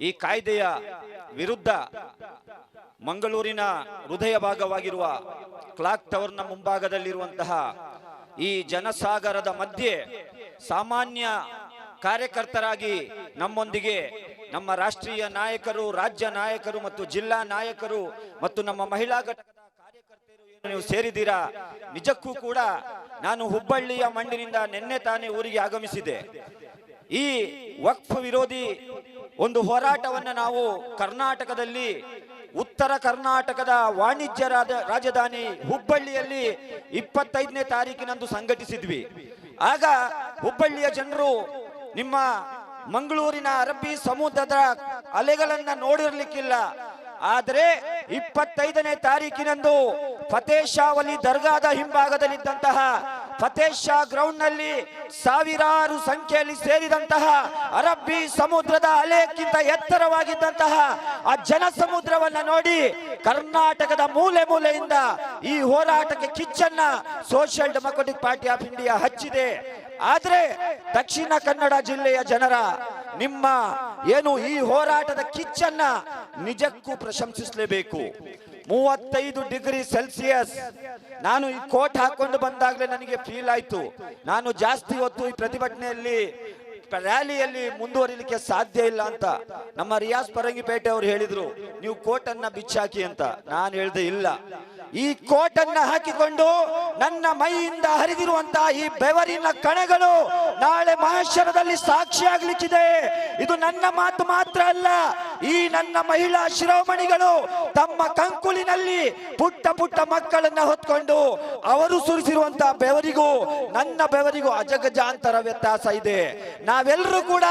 ಈ ಕಾಯ್ದೆಯ ವಿರುದ್ಧ ಮಂಗಳೂರಿನ ಹೃದಯ ಭಾಗವಾಗಿರುವ ಕ್ಲಾಕ್ ಟವರ್ನ ಮುಂಭಾಗದಲ್ಲಿರುವಂತಹ ಈ ಜನಸಾಗರದ ಮಧ್ಯೆ ಸಾಮಾನ್ಯ ಕಾರ್ಯಕರ್ತರಾಗಿ ನಮ್ಮೊಂದಿಗೆ ನಮ್ಮ ರಾಷ್ಟ್ರೀಯ ನಾಯಕರು, ರಾಜ್ಯ ನಾಯಕರು ಮತ್ತು ಜಿಲ್ಲಾ ನಾಯಕರು ಮತ್ತು ನಮ್ಮ ಮಹಿಳಾ ಘಟಕದ ಕಾರ್ಯಕರ್ತರು ನೀವು ಸೇರಿದ್ದೀರಾ? ನಿಜಕ್ಕೂ ಕೂಡ ನಾನು ಹುಬ್ಬಳ್ಳಿಯ ಮಣ್ಣಿನಿಂದ ನಿನ್ನೆ ತಾನೇ ಊರಿಗೆ ಆಗಮಿಸಿದೆ ಈ ವಕ್ಫ್ ವಿರೋಧಿ ಒಂದು ಹೋರಾಟವನ್ನು ನಾವು ಕರ್ನಾಟಕದಲ್ಲಿ, ಉತ್ತರ ಕರ್ನಾಟಕದ ವಾಣಿಜ್ಯ ರಾಜ- ರಾಜಧಾನಿ ಹುಬ್ಬಳ್ಳಿಯಲ್ಲಿ ಇಪ್ಪತ್ತೈದನೇ ತಾರೀಕಿನಂದು ಸಂಘಟಿಸಿದ್ವಿ. ಆಗ ಹುಬ್ಬಳ್ಳಿಯ ಜನರು ನಿಮ್ಮ ಮಂಗಳೂರಿನ ಅರಬ್ಬಿ ಸಮುದ್ರದ ಅಲೆಗಳನ್ನ ನೋಡಿರ್ಲಿಕ್ಕಿಲ್ಲ. ಆದರೆ ಇಪ್ಪತ್ತೈದನೇ ತಾರೀಕಿನಂದು ಫತೇಶಾವಲಿ ವಲಿ ದರ್ಗಾದ ಹಿಂಭಾಗದಲ್ಲಿದ್ದಂತಹ ಫತೇ ಶಾ ಗ್ರೌಂಡ್ನಲ್ಲಿ ಸಾವಿರಾರು ಸಂಖ್ಯೆಯಲ್ಲಿ ಸೇರಿದಂತಹ ಅರಬ್ಬಿ ಸಮುದ್ರದ ಅಲೆಕ್ಕಿಂತ ಎತ್ತರವಾಗಿದ್ದಂತಹ ಆ ಜನ ಸಮುದ್ರವನ್ನ ನೋಡಿ ಕರ್ನಾಟಕದ ಮೂಲೆ ಮೂಲೆಯಿಂದ ಈ ಹೋರಾಟಕ್ಕೆ ಕಿಚ್ಚನ್ನ social democratic party of India ಹಚ್ಚಿದೆ. ಆದ್ರೆ ದಕ್ಷಿಣ ಕನ್ನಡ ಜಿಲ್ಲೆಯ ಜನರ ನಿಮ್ಮ ಏನು ಈ ಹೋರಾಟದ ಕಿಚ್ಚನ್ನ ನಿಜಕ್ಕೂ ಪ್ರಶಂಸಿಸಲೇಬೇಕು. ಮೂವತ್ತೈದು ಡಿಗ್ರಿ ಸೆಲ್ಸಿಯಸ್ ನಾನು ಈ ಕೋಟ್ ಹಾಕೊಂಡು ಬಂದಾಗಲೇ ನನಗೆ ಫೀಲ್ ಆಯ್ತು. ನಾನು ಜಾಸ್ತಿ ಹೊತ್ತು ಈ ಪ್ರತಿಭಟನೆಯಲ್ಲಿ ರ್ಯಾಲಿಯಲ್ಲಿ ಮುಂದುವರಿಲಿಕ್ಕೆ ಸಾಧ್ಯ ಇಲ್ಲ ಅಂತ. ನಮ್ಮ ರಿಯಾಸ್ ಪರಂಗಿಪೇಟೆ ಅವರು ಹೇಳಿದ್ರು, ನೀವು ಕೋಟ್ ಅನ್ನ ಬಿಚ್ಚಾಕಿ ಅಂತ. ನಾನು ಹೇಳ್ದೆ, ಇಲ್ಲ. ಈ ಕೋಟ್ ಅನ್ನ ಹಾಕಿಕೊಂಡು ನನ್ನ ಮೈಯಿಂದ ಹರಿದಿರುವಂತ ಈ ಬೆವರಿನ ಕಣಗಳು ನಾಳೆ ಮಹೇಶ್ವರದಲ್ಲಿ ಸಾಕ್ಷಿಯಾಗ್ಲಿಕ್ಕಿದೆ. ಇದು ನನ್ನ ಮಾತು ಮಾತ್ರ ಅಲ್ಲ. ಈ ನನ್ನ ಮಹಿಳಾ ಶಿರೋಮಣಿಗಳು ತಮ್ಮ ಕಂಕುಲಿನಲ್ಲಿ ಪುಟ್ಟ ಪುಟ್ಟ ಮಕ್ಕಳನ್ನ ಹೊತ್ಕೊಂಡು ಅವರು ಸುರಿಸಿರುವಂತಹ ಬೆವರಿಗೂ ನನ್ನ ಬೆವರಿಗೂ ಅಜಗಜಾಂತರ ವ್ಯತ್ಯಾಸ ಇದೆ. ನಾವೆಲ್ಲರೂ ಕೂಡ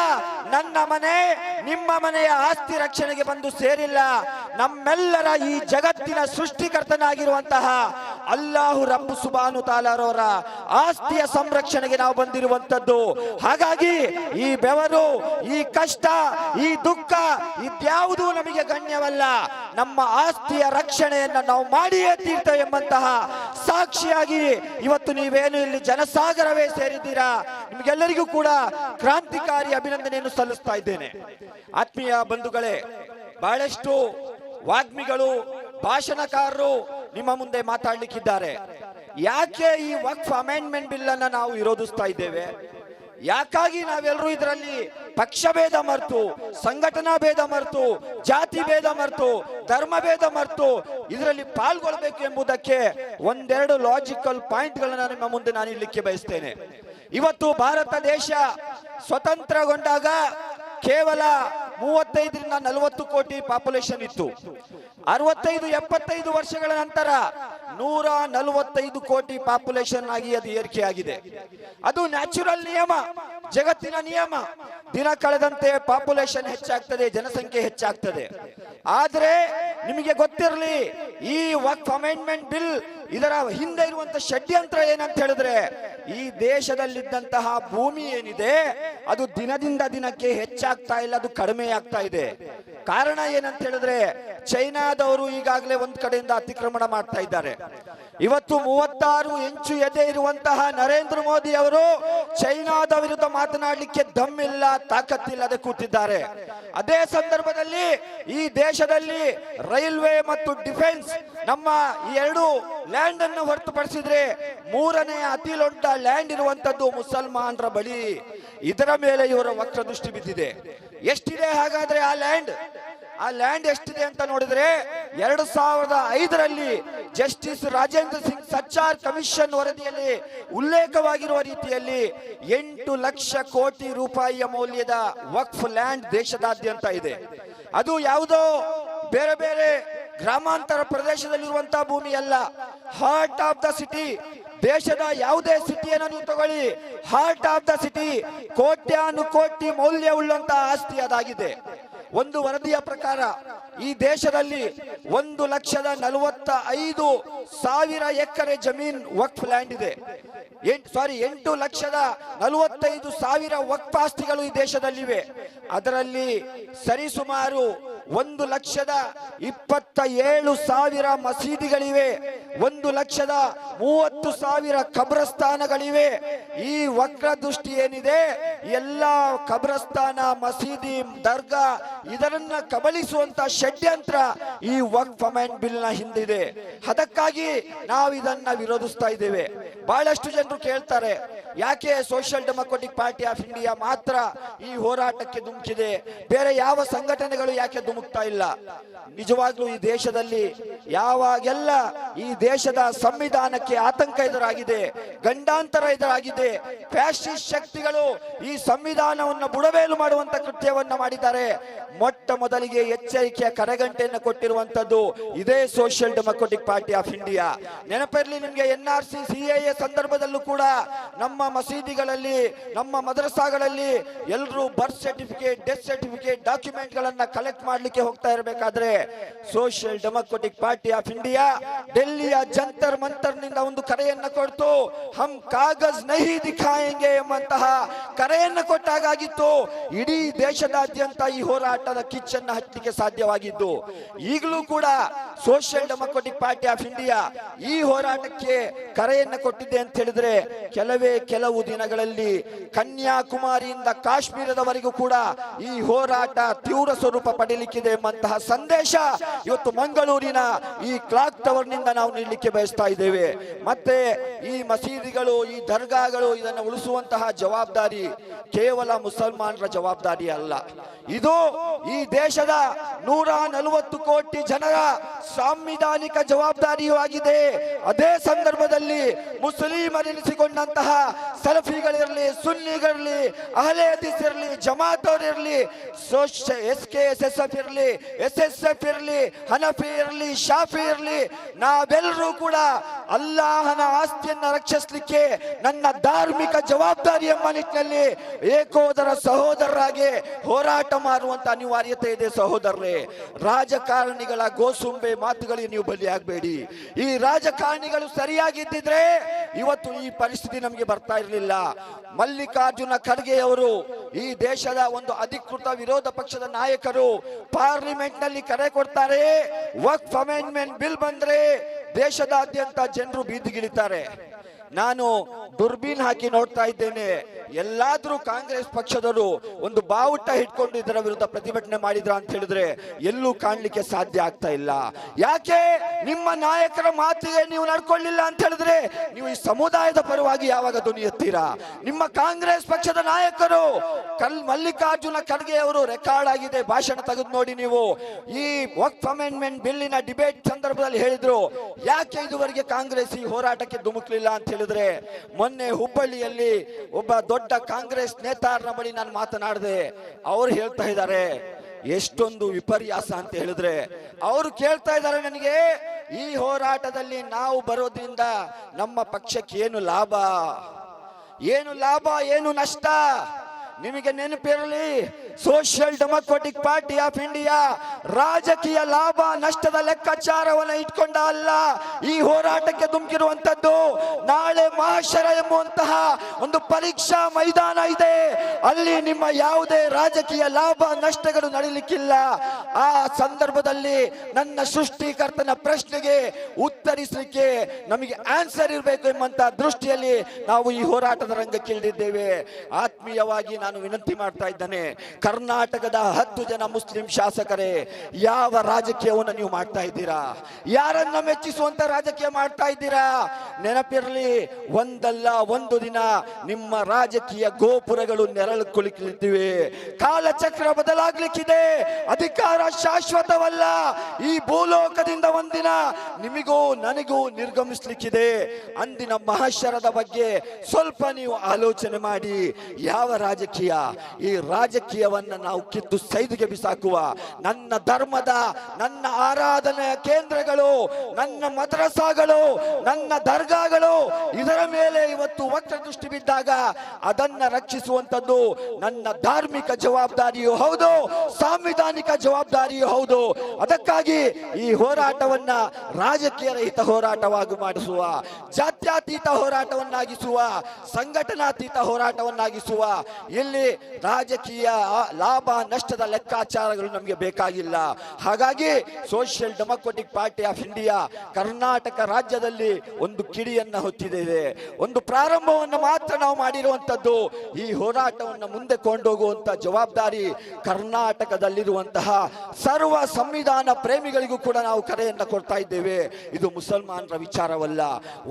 ನನ್ನ ಮನೆ, ನಿಮ್ಮ ಮನೆಯ ಆಸ್ತಿ ರಕ್ಷಣೆಗೆ ಬಂದು ಸೇರಿಲ್ಲ. ನಮ್ಮೆಲ್ಲರ ಈ ಜಗತ್ತಿನ ಸೃಷ್ಟಿಕರ್ತನಾಗಿರುವಂತಹ ಅಲ್ಲಾಹು ರಬ್ಬು ಸುಬಾನು ತಾಲಾರವರ ಆಸ್ತಿಯ ಸಂರಕ್ಷಣೆಗೆ ನಾವು ಬಂದಿರುವಂತದ್ದು ಹಾಗಾಗಿ ಈ ಬೆವರು, ಈ ಕಷ್ಟ, ಈ ದುಃಖ ಇದ್ಯಾವುದೂ ನಮಗೆ ಗಣ್ಯವಲ್ಲ. ನಮ್ಮ ಆಸ್ತಿಯ ರಕ್ಷಣೆಯನ್ನು ನಾವು ಮಾಡಿಯೇ ತೀರ್ತೇವೆ ಎಂಬಂತಹ ಸಾಕ್ಷಿಯಾಗಿ ಇವತ್ತು ನೀವೇನು ಇಲ್ಲಿ ಜನಸಾಗರವೇ ಸೇರಿದ್ದೀರಾ? ನಿಮಗೆಲ್ಲರಿಗೂ ಕೂಡ ಕ್ರಾಂತಿಕಾರಿ ಅಭಿನಂದನೆಯನ್ನು ಸಲ್ಲಿಸ್ತಾ ಇದ್ದೇನೆ. ಆತ್ಮೀಯ ಬಂಧುಗಳೇ, ಬಹಳಷ್ಟು ವಾಗ್ಮಿಗಳು, ಭಾಷಣಕಾರರು ನಿಮ್ಮ ಮುಂದೆ ಮಾತಾಡ್ಲಿಕ್ಕಿದ್ದಾರೆ. ಯಾಕೆ ಈ ವಕ್ಫ್ ಅಮೆಂಡ್ಮೆಂಟ್ ಬಿಲ್ ಅನ್ನ ನಾವು ವಿರೋಧಿಸ್ತಾ ಇದ್ದೇವೆ? ಯಾಕಾಗಿ ನಾವೆಲ್ಲರೂ ಇದರಲ್ಲಿ ಪಕ್ಷ ಭೇದ ಮರೆತು, ಸಂಘಟನಾ ಭೇದ ಮರೆತು, ಜಾತಿ ಭೇದ ಮರೆತು, ಧರ್ಮ ಭೇದ ಮರೆತು ಇದರಲ್ಲಿ ಪಾಲ್ಗೊಳ್ಬೇಕು ಎಂಬುದಕ್ಕೆ ಒಂದೆರಡು ಲಾಜಿಕಲ್ ಪಾಯಿಂಟ್ಗಳನ್ನ ನಿಮ್ಮ ಮುಂದೆ ನಾನು ಇಲ್ಲಿಕ್ಕೆ ಬಯಸ್ತೇನೆ. ಇವತ್ತು ಭಾರತ ದೇಶ ಸ್ವತಂತ್ರಗೊಂಡಾಗ ಕೇವಲ ಮೂವತ್ತೈದರಿಂದ ನಲವತ್ತು ಕೋಟಿ ಪಾಪ್ಯುಲೇಷನ್ ಇತ್ತು. ಅರವತ್ತೈದು, ಎಪ್ಪತ್ತೈದು ವರ್ಷಗಳ ನಂತರ ನೂರ ನಲವತ್ತೈದು ಕೋಟಿ ಪಾಪ್ಯುಲೇಷನ್ ಆಗಿ ಅದು ಏರಿಕೆಯಾಗಿದೆ. ಅದು ನ್ಯಾಚುರಲ್ ನಿಯಮ, ಜಗತ್ತಿನ ನಿಯಮ. ದಿನ ಕಳೆದಂತೆ ಪಾಪ್ಯುಲೇಷನ್ ಹೆಚ್ಚಾಗ್ತದೆ, ಜನಸಂಖ್ಯೆ ಹೆಚ್ಚಾಗ್ತದೆ. ಆದ್ರೆ ನಿಮಗೆ ಗೊತ್ತಿರಲಿ, ಈ ವಕ್ಫ್ ಅಮೆಂಡ್ಮೆಂಟ್ ಬಿಲ್ ಇದರ ಹಿಂದೆ ಇರುವಂತ ಷಡ್ಯಂತ್ರ ಏನಂತ ಹೇಳಿದ್ರೆ, ಈ ದೇಶದಲ್ಲಿದ್ದಂತಹ ಭೂಮಿ ಏನಿದೆ, ಅದು ದಿನದಿಂದ ದಿನಕ್ಕೆ ಹೆಚ್ಚಾಗ್ತಾ ಇಲ್ಲ, ಅದು ಕಡಿಮೆ ಆಗ್ತಾ ಇದೆ. ಕಾರಣ ಏನಂತ ಹೇಳಿದ್ರೆ ಚೈನಾದವರು ಈಗಾಗಲೇ ಒಂದು ಕಡೆಯಿಂದ ಅತಿಕ್ರಮಣ ಮಾಡ್ತಾ ಇದ್ದಾರೆ. ಇವತ್ತು ಮೂವತ್ತಾರು ಇಂಚು ಎದೆ ಇರುವಂತಹ ನರೇಂದ್ರ ಮೋದಿ ಅವರು ಚೈನಾದ ವಿರುದ್ಧ ಮಾತನಾಡಲಿಕ್ಕೆ ದಮ್ಮಿಲ್ಲ ತಾಕತ್ತಿಲ್ಲದೆ ಕೂತಿದ್ದಾರೆ. ಅದೇ ಸಂದರ್ಭದಲ್ಲಿ ಈ ದೇಶದಲ್ಲಿ ರೈಲ್ವೆ ಮತ್ತು ಡಿಫೆನ್ಸ್ ನಮ್ಮ ಎರಡು ಲ್ಯಾಂಡ್ ಅನ್ನು ಹೊರತುಪಡಿಸಿದ್ರೆ ಮೂರನೇ ಅತಿ ದೊಡ್ಡ ಲ್ಯಾಂಡ್ ಇರುವಂತದ್ದು ಮುಸಲ್ಮಾನರ ಬಳಿ. ಇದರ ಮೇಲೆ ಇವರ ವಕ್ರ ದೃಷ್ಟಿ ಬಿದ್ದಿದೆ. ಎಷ್ಟಿದೆ ಹಾಗಾದ್ರೆ ಆ ಲ್ಯಾಂಡ್? ಆ ಲ್ಯಾಂಡ್ ಎಷ್ಟಿದೆ ಅಂತ ನೋಡಿದ್ರೆ ಎರಡು ಸಾವಿರದ ಐದರಲ್ಲಿ ಜಸ್ಟಿಸ್ ರಾಜೇಂದ್ರ ಸಿಂಗ್ ಸಚ್ಚಾರ್ ಕಮಿಷನ್ ವರದಿಯಲ್ಲಿ ಉಲ್ಲೇಖವಾಗಿರುವ ರೀತಿಯಲ್ಲಿ ಎಂಟು ಲಕ್ಷ ಕೋಟಿ ರೂಪಾಯಿಯ ಮೌಲ್ಯದ ವಕ್ಫ್ ಲ್ಯಾಂಡ್ ದೇಶದಾದ್ಯಂತ ಇದೆ. ಅದು ಯಾವುದೋ ಬೇರೆ ಬೇರೆ ಗ್ರಾಮಾಂತರ ಪ್ರದೇಶದಲ್ಲಿರುವಂತ ಭೂಮಿ ಅಲ್ಲ ಹಾರ್ಟ್ ಆಫ್ ದ ಸಿಟಿ ದೇಶದ ಯಾವುದೇ ಸಿಟಿಯನ್ನು ನೀವು ತಗೊಳ್ಳಿ. ಹಾರ್ಟ್ ಆಫ್ ದ ಸಿಟಿ ಕೋಟ್ಯಾನು ಕೋಟಿ ಮೌಲ್ಯ ಉಳ್ಳಂತಹ ಆಸ್ತಿ ಅದಾಗಿದೆ. ಒಂದು ವರದಿಯ ಪ್ರಕಾರ ಈ ದೇಶದಲ್ಲಿ ಒಂದು ಲಕ್ಷದ ನಲವತ್ತ ಐದು ಸಾವಿರ ಎಕರೆ ಜಮೀನ್ ವಕ್ಫ್ ಲ್ಯಾಂಡ್ ಇದೆ. ಸಾರಿ ಎಂಟು ಲಕ್ಷದ ನಲವತ್ತೈದು ಸಾವಿರ ವಕ್ಫ್ ಆಸ್ತಿಗಳು ಈ ದೇಶದಲ್ಲಿವೆ. ಅದರಲ್ಲಿ ಸರಿಸುಮಾರು ಒಂದು ಲಕ್ಷದ ಇಪ್ಪತ್ತ ಏಳು ಸಾವಿರ ಮಸೀದಿಗಳಿವೆ, ಒಂದು ಲಕ್ಷದ ಮೂವತ್ತು ಸಾವಿರ ಕಬ್ರಸ್ಥಾನಗಳಿವೆ. ಈ ವಕ್ರ ದೃಷ್ಟಿ ಏನಿದೆ? ಎಲ್ಲ ಕಬ್ರಸ್ಥಾನ, ಮಸೀದಿ, ದರ್ಗಾ, ಇದರನ್ನ ಕಬಳಿಸುವಂತ ಷಡ್ಯಂತ್ರ ಈ ವಕ್ ಅಮೆಂಡ್ ಬಿಲ್ನ ಹಿಂದಿದೆ. ಅದಕ್ಕಾಗಿ ನಾವು ಇದನ್ನ ವಿರೋಧಿಸ್ತಾ ಇದ್ದೇವೆ. ಬಹಳಷ್ಟು ಜನರು ಕೇಳ್ತಾರೆ, ಯಾಕೆ social democratic party of India ಮಾತ್ರ ಈ ಹೋರಾಟಕ್ಕೆ ಧುಮುಕಿದೆ? ಬೇರೆ ಯಾವ ಸಂಘಟನೆಗಳು ಯಾಕೆ ಧುಮುಕ್ತಾ ಇಲ್ಲ. ನಿಜವಾಗ್ಲೂ ಈ ದೇಶದಲ್ಲಿ ಯಾವಾಗೆಲ್ಲ ಈ ದೇಶದ ಸಂವಿಧಾನಕ್ಕೆ ಆತಂಕ ಎದುರಾಗಿದೆ, ಗಂಡಾಂತರ ಎದುರಾಗಿದೆ ಫ್ಯಾಸಿಸ್ಟ್ ಶಕ್ತಿಗಳು ಈ ಸಂವಿಧಾನವನ್ನು ಬುಡವೇಲು ಮಾಡುವಂತ ಕೃತ್ಯವನ್ನ ಮಾಡಿದ್ದಾರೆ. ಮೊಟ್ಟ ಮೊದಲಿಗೆ ಎಚ್ಚರಿಕೆಯ ಕರೆಗಂಟೆಯನ್ನು ಕೊಟ್ಟಿರುವಂತದ್ದು ಇದೇ social democratic party of India. ನೆನಪಿರಲಿ ನಿಮಗೆ ಎನ್ ಆರ್ ಸಿ ಸಿಎಎ ಸಂದರ್ಭದಲ್ಲೂ ಕೂಡ ನಮ್ಮ ಮಸೀದಿಗಳಲ್ಲಿ, ನಮ್ಮ ಮದ್ರಸಾಗಳಲ್ಲಿ ಎಲ್ಲರೂ birth certificate, death certificate document ಗಳನ್ನ ಕಲೆಕ್ಟ್ ಮಾಡ್ಲಿಕ್ಕೆ ಹೋಗ್ತಾ ಇರಬೇಕಾದ್ರೆ Social Democratic Party of India ಡೆಲ್ಲಿಯ Jantar ಮಂತರ್ನಿಂದ ಒಂದು ಕರೆಯನ್ನ ಕೊಡ್ತು. ಹಮ್ ಕಾಗಜ್ ನಹಿ ದಿಖಾಯಂಗೆ ಎಂಬಂತಹ ಕರೆಯನ್ನು ಕೊಟ್ಟಾಗಿತ್ತು ಇಡೀ ದೇಶದಾದ್ಯಂತ ಈ ಹೋರಾಟದ ಕಿಚ್ಚನ್ನು ಹಚ್ಚಲಿಕ್ಕೆ ಸಾಧ್ಯವಾಗಿದ್ದು. ಈಗಲೂ ಕೂಡ social democratic party of India ಈ ಹೋರಾಟಕ್ಕೆ ಕರೆಯನ್ನ ಕೊಟ್ಟಿದೆ ಅಂತ ಹೇಳಿದ್ರೆ ಕೆಲವೇ ಕೆಲವು ದಿನಗಳಲ್ಲಿ ಕನ್ಯಾಕುಮಾರಿಯಿಂದ ಕಾಶ್ಮೀರದವರೆಗೂ ಕೂಡ ಈ ಹೋರಾಟ ತೀವ್ರ ಸ್ವರೂಪ ಪಡೀಲಿಕ್ಕಿದೆ ಎಂಬಂತಹ ಸಂದೇಶ ಇವತ್ತು ಮಂಗಳೂರಿನ ಈ ಕ್ಲಾಕ್ ಟವರ್ನಿಂದ ನಾವು ನೀಡಲಿಕ್ಕೆ ಬಯಸ್ತಾ ಇದ್ದೇವೆ. ಮತ್ತೆ ಈ ಮಸೀದಿಗಳು, ಈ ದರ್ಗಾಗಳು ಇದನ್ನು ಉಳಿಸುವಂತಹ ಜವಾಬ್ದಾರಿ ಕೇವಲ ಮುಸಲ್ಮಾನರ ಜವಾಬ್ದಾರಿ ಅಲ್ಲ. ಇದು ಈ ದೇಶದ ನೂರ ನಲವತ್ತು ಕೋಟಿ ಜನರ ಸಾಂವಿಧಾನಿಕ ಜವಾಬ್ದಾರಿಯೂ ಆಗಿದೆ. ಅದೇ ಸಂದರ್ಭದಲ್ಲಿ ಮುಸ್ಲಿಮರೆನಿಸಿಕೊಂಡಂತಹ ಸಲಫಿಗಳಿರಲಿ, ಸುನ್ನಿಗಳಿರಲಿ, ಅಹಲೆ ಹದೀಸ್ ಇರಲಿ, ಜಮಾತ್ ಇರಲಿ S K S S F ಇರಲಿ ಎಸ್ ಎಸ್ ಎಫ್ ಇರಲಿ, ಹನಫಿ ಇರಲಿ, ಶಾಫಿ ಇರಲಿ ನಾವೆಲ್ಲರೂ ಕೂಡ ಅಲ್ಲಾಹನ ಆಸ್ತಿಯನ್ನ ರಕ್ಷಿಸಲಿಕ್ಕೆ ನನ್ನ ಧಾರ್ಮಿಕ ಜವಾಬ್ದಾರಿ ಎಂಬ ನಿಟ್ಟಿನಲ್ಲಿ ಏಕೋದರ ಸಹೋದರರಾಗಿ ಹೋರಾಟ ಮಾಡುವಂತ ಅನಿವಾರ್ಯತೆ ಇದೆ ಸಹೋದರರೇ. ರಾಜಕಾರಣಿಗಳ ಗೋಸುಂಬೆ ಮಾತುಗಳಿಗೆ ನೀವು ಬಲಿಯಾಗಬೇಡಿ ಈ ರಾಜಕಾರಣಿಗಳು ಸರಿಯಾಗಿದ್ದಿದ್ರೆ ಇವತ್ತು ಈ ಪರಿಸ್ಥಿತಿ ನಮಗೆ ಬರ್ತಾ ಇರಲಿಲ್ಲ. ಮಲ್ಲಿಕಾರ್ಜುನ ಖರ್ಗೆ ಅವರು ಈ ದೇಶದ ಒಂದು ಅಧಿಕೃತ ವಿರೋಧ ಪಕ್ಷದ ನಾಯಕರು ಪಾರ್ಲಿಮೆಂಟ್ನಲ್ಲಿ ಕರೆ ಕೊಡ್ತಾರೆ, ವಕ್ಫ್ ಅಮೆಂಡ್ಮೆಂಟ್ ಬಿಲ್ ಬಂದ್ರೆ ದೇಶದಾದ್ಯಂತ ಜನರು ಬೀದಿಗಿಳಿತಾರೆ. ನಾನು ದುರ್ಬೀನ್ ಹಾಕಿ ನೋಡ್ತಾ ಇದ್ದೇನೆ. ಎಲ್ಲಾದ್ರೂ ಕಾಂಗ್ರೆಸ್ ಪಕ್ಷದವರು ಒಂದು ಬಾವುಟ ಇಟ್ಕೊಂಡು ಇದರ ವಿರುದ್ಧ ಪ್ರತಿಭಟನೆ ಮಾಡಿದ್ರ ಅಂತ ಹೇಳಿದ್ರೆ ಎಲ್ಲೂ ಕಾಣ್ಲಿಕ್ಕೆ ಸಾಧ್ಯ ಆಗ್ತಾ ಇಲ್ಲ. ಯಾಕೆ? ನಿಮ್ಮ ನಾಯಕರ ಮಾತಿಗೆ ನೀವು ನಡ್ಕೊಳ್ಳಿಲ್ಲ ಅಂತ ಹೇಳಿದ್ರೆ ನೀವು ಈ ಸಮುದಾಯದ ಪರವಾಗಿ ಯಾವಾಗ ದುನಿಯುತ್ತೀರಾ ನಿಮ್ಮ ಕಾಂಗ್ರೆಸ್ ಪಕ್ಷದ ನಾಯಕರು ಕಲ್ ಮಲ್ಲಿಕಾರ್ಜುನ ಖರ್ಗೆ ಅವರು ರೆಕಾರ್ಡ್ ಆಗಿದೆ. ಭಾಷಣ ತೆಗೆದು ನೋಡಿ ನೀವು. ಈ ವಕ್ಫ್ ಅಮೆಂಡ್ಮೆಂಟ್ ಬಿಲ್ಲಿನ ಡಿಬೇಟ್ ಸಂದರ್ಭದಲ್ಲಿ ಹೇಳಿದ್ರು. ಯಾಕೆ ಇದುವರೆಗೆ ಕಾಂಗ್ರೆಸ್ ಈ ಹೋರಾಟಕ್ಕೆ ಧುಮುಕ್ಲಿಲ್ಲ ಅಂತ ಹೇಳಿದ್ರೆ ಮೊನ್ನೆ ಹುಬ್ಬಳ್ಳಿಯಲ್ಲಿ ಒಬ್ಬ ದೊಡ್ಡ ಕಾಂಗ್ರೆಸ್ ನೇತಾರನ ಬಳಿ ನಾನು ಮಾತನಾಡಿದೆ. ಅವ್ರು ಹೇಳ್ತಾ ಇದ್ದಾರೆ, ಎಷ್ಟೊಂದು ವಿಪರ್ಯಾಸ ಅಂತ ಹೇಳಿದ್ರೆ. ಅವರು ಕೇಳ್ತಾ ಇದ್ದಾರೆ ನನಗೆ, ಈ ಹೋರಾಟದಲ್ಲಿ ನಾವು ಬರೋದ್ರಿಂದ ನಮ್ಮ ಪಕ್ಷಕ್ಕೆ ಏನು ಲಾಭ? ಏನು ಲಾಭ, ಏನು ನಷ್ಟ? ನಿಮಗೆ ನೆನಪಿರಲಿ, social democratic party of India ರಾಜಕೀಯ ಲಾಭ ನಷ್ಟದ ಲೆಕ್ಕಾಚಾರವನ್ನು ಇಟ್ಕೊಂಡ ಅಲ್ಲ, ಈ ಹೋರಾಟಕ್ಕೆ ಧುಮುಕಿರುವಂತದ್ದು ನಾಳೆ ಮಹಾಶರ ಎಂಬುವಂತಹ ಒಂದು ಪರೀಕ್ಷಾ ಮೈದಾನ ಇದೆ. ಅಲ್ಲಿ ನಿಮ್ಮ ಯಾವುದೇ ರಾಜಕೀಯ ಲಾಭ ನಷ್ಟಗಳು ನಡೀಲಿಕ್ಕಿಲ್ಲ. ಆ ಸಂದರ್ಭದಲ್ಲಿ ನನ್ನ ಸೃಷ್ಟಿಕರ್ತನ ಪ್ರಶ್ನೆಗೆ ಉತ್ತರಿಸಲಿಕ್ಕೆ ನಮಗೆ ಆನ್ಸರ್ ಇರಬೇಕು ಎಂಬಂತ ದೃಷ್ಟಿಯಲ್ಲಿ ನಾವು ಈ ಹೋರಾಟದ ರಂಗಕ್ಕೆ ಇಳಿದಿದ್ದೇವೆ. ಆತ್ಮೀಯವಾಗಿ ನಾನು ವಿನಂತಿ ಮಾಡ್ತಾ ಇದ್ದೇನೆ, ಕರ್ನಾಟಕದ ಹತ್ತು ಜನ ಮುಸ್ಲಿಂ ಶಾಸಕರೇ ಯಾವ ರಾಜಕೀಯವನ್ನು ನೀವು ಮಾಡ್ತಾ ಇದ್ದೀರಾ? ಯಾರನ್ನ ಮೆಚ್ಚಿಸುವಂತ ರಾಜಕೀಯ ಮಾಡ್ತಾ ಇದ್ದೀರಾ? ನೆನಪಿರಲಿ, ಒಂದಲ್ಲ ಒಂದು ದಿನ ನಿಮ್ಮ ರಾಜಕೀಯ ಗೋಪುರಗಳು ನೆರಳು ಕುಳಿತಿವೆ ಕಾಲಚಕ್ರ ಬದಲಾಗ್ಲಿಕ್ಕಿದೆ. ಅಧಿಕಾರ ಶಾಶ್ವತವಲ್ಲ. ಈ ಭೂಲೋಕದಿಂದ ಒಂದಿನ ನಿಮಗೂ ನನಗೂ ನಿರ್ಗಮಿಸ್ಲಿಕ್ಕಿದೆ. ಅಂದಿನ ಮಹಾಶರದ ಬಗ್ಗೆ ಸ್ವಲ್ಪ ನೀವು ಆಲೋಚನೆ ಮಾಡಿ. ಯಾವ ರಾಜಕೀಯ? ಈ ರಾಜಕೀಯವನ್ನ ನಾವು ಕಿತ್ತು ಸೈದಿಗೆ ಬಿಸಾಕುವ ನನ್ನ ಧರ್ಮದ ನನ್ನ ಆರಾಧನೆಯ ಕೇಂದ್ರಗಳು, ನನ್ನ ಮದ್ರಸಾಗಳು, ನನ್ನ ದರ್ಗಾಗಳು, ಇದರ ಮೇಲೆ ಇವತ್ತು ವಕ್ರ ದೃಷ್ಟಿ ಬಿದ್ದಾಗ ಅದನ್ನ ರಕ್ಷಿಸುವಂತದ್ದು ನನ್ನ ಧಾರ್ಮಿಕ ಜವಾಬ್ದಾರಿಯೂ ಹೌದು, ಸಾಂವಿಧಾನಿಕ ಜವಾಬ್ದಾರಿಯೂ ಹೌದು. ಅದಕ್ಕಾಗಿ ಈ ಹೋರಾಟವನ್ನ ರಾಜಕೀಯ ರಹಿತ ಹೋರಾಟವಾಗಿ ಮಾಡಿಸುವ, ಜಾತ್ಯಾತೀತ ಹೋರಾಟವನ್ನಾಗಿಸುವ, ಸಂಘಟನಾತೀತ ಹೋರಾಟವನ್ನಾಗಿಸುವ, ಇಲ್ಲಿ ರಾಜಕೀಯ ಲಾಭ, ನಷ್ಟದ ಲೆಕ್ಕಾಚಾರಗಳು ನಮಗೆ ಬೇಕಾಗಿಲ್ಲ. ಮಾಡಿಲ್ಲ ಹಾಗಾಗಿ social democratic party of India Karnataka ರಾಜ್ಯದಲ್ಲಿ ಒಂದು ಕಿಡಿಯನ್ನ ಹೊತ್ತಿದೆ ಒಂದು ಪ್ರಾರಂಭವನ್ನು ಮಾತ್ರ ನಾವು ಮಾಡಿರುವಂತದ್ದು ಈ ಹೋರಾಟವನ್ನು ಮುಂದೆ ಕೊಂಡೋಗುವಂತ ಜವಾಬ್ದಾರಿ ಕರ್ನಾಟಕದಲ್ಲಿರುವಂತಹ ಸರ್ವ ಸಂವಿಧಾನ ಪ್ರೇಮಿಗಳಿಗೂ ಕೂಡ ನಾವು ಕರೆಯನ್ನ ಕೊಡ್ತಾ ಇದ್ದೇವೆ. ಇದು ಮುಸಲ್ಮಾನರ ವಿಚಾರವಲ್ಲ.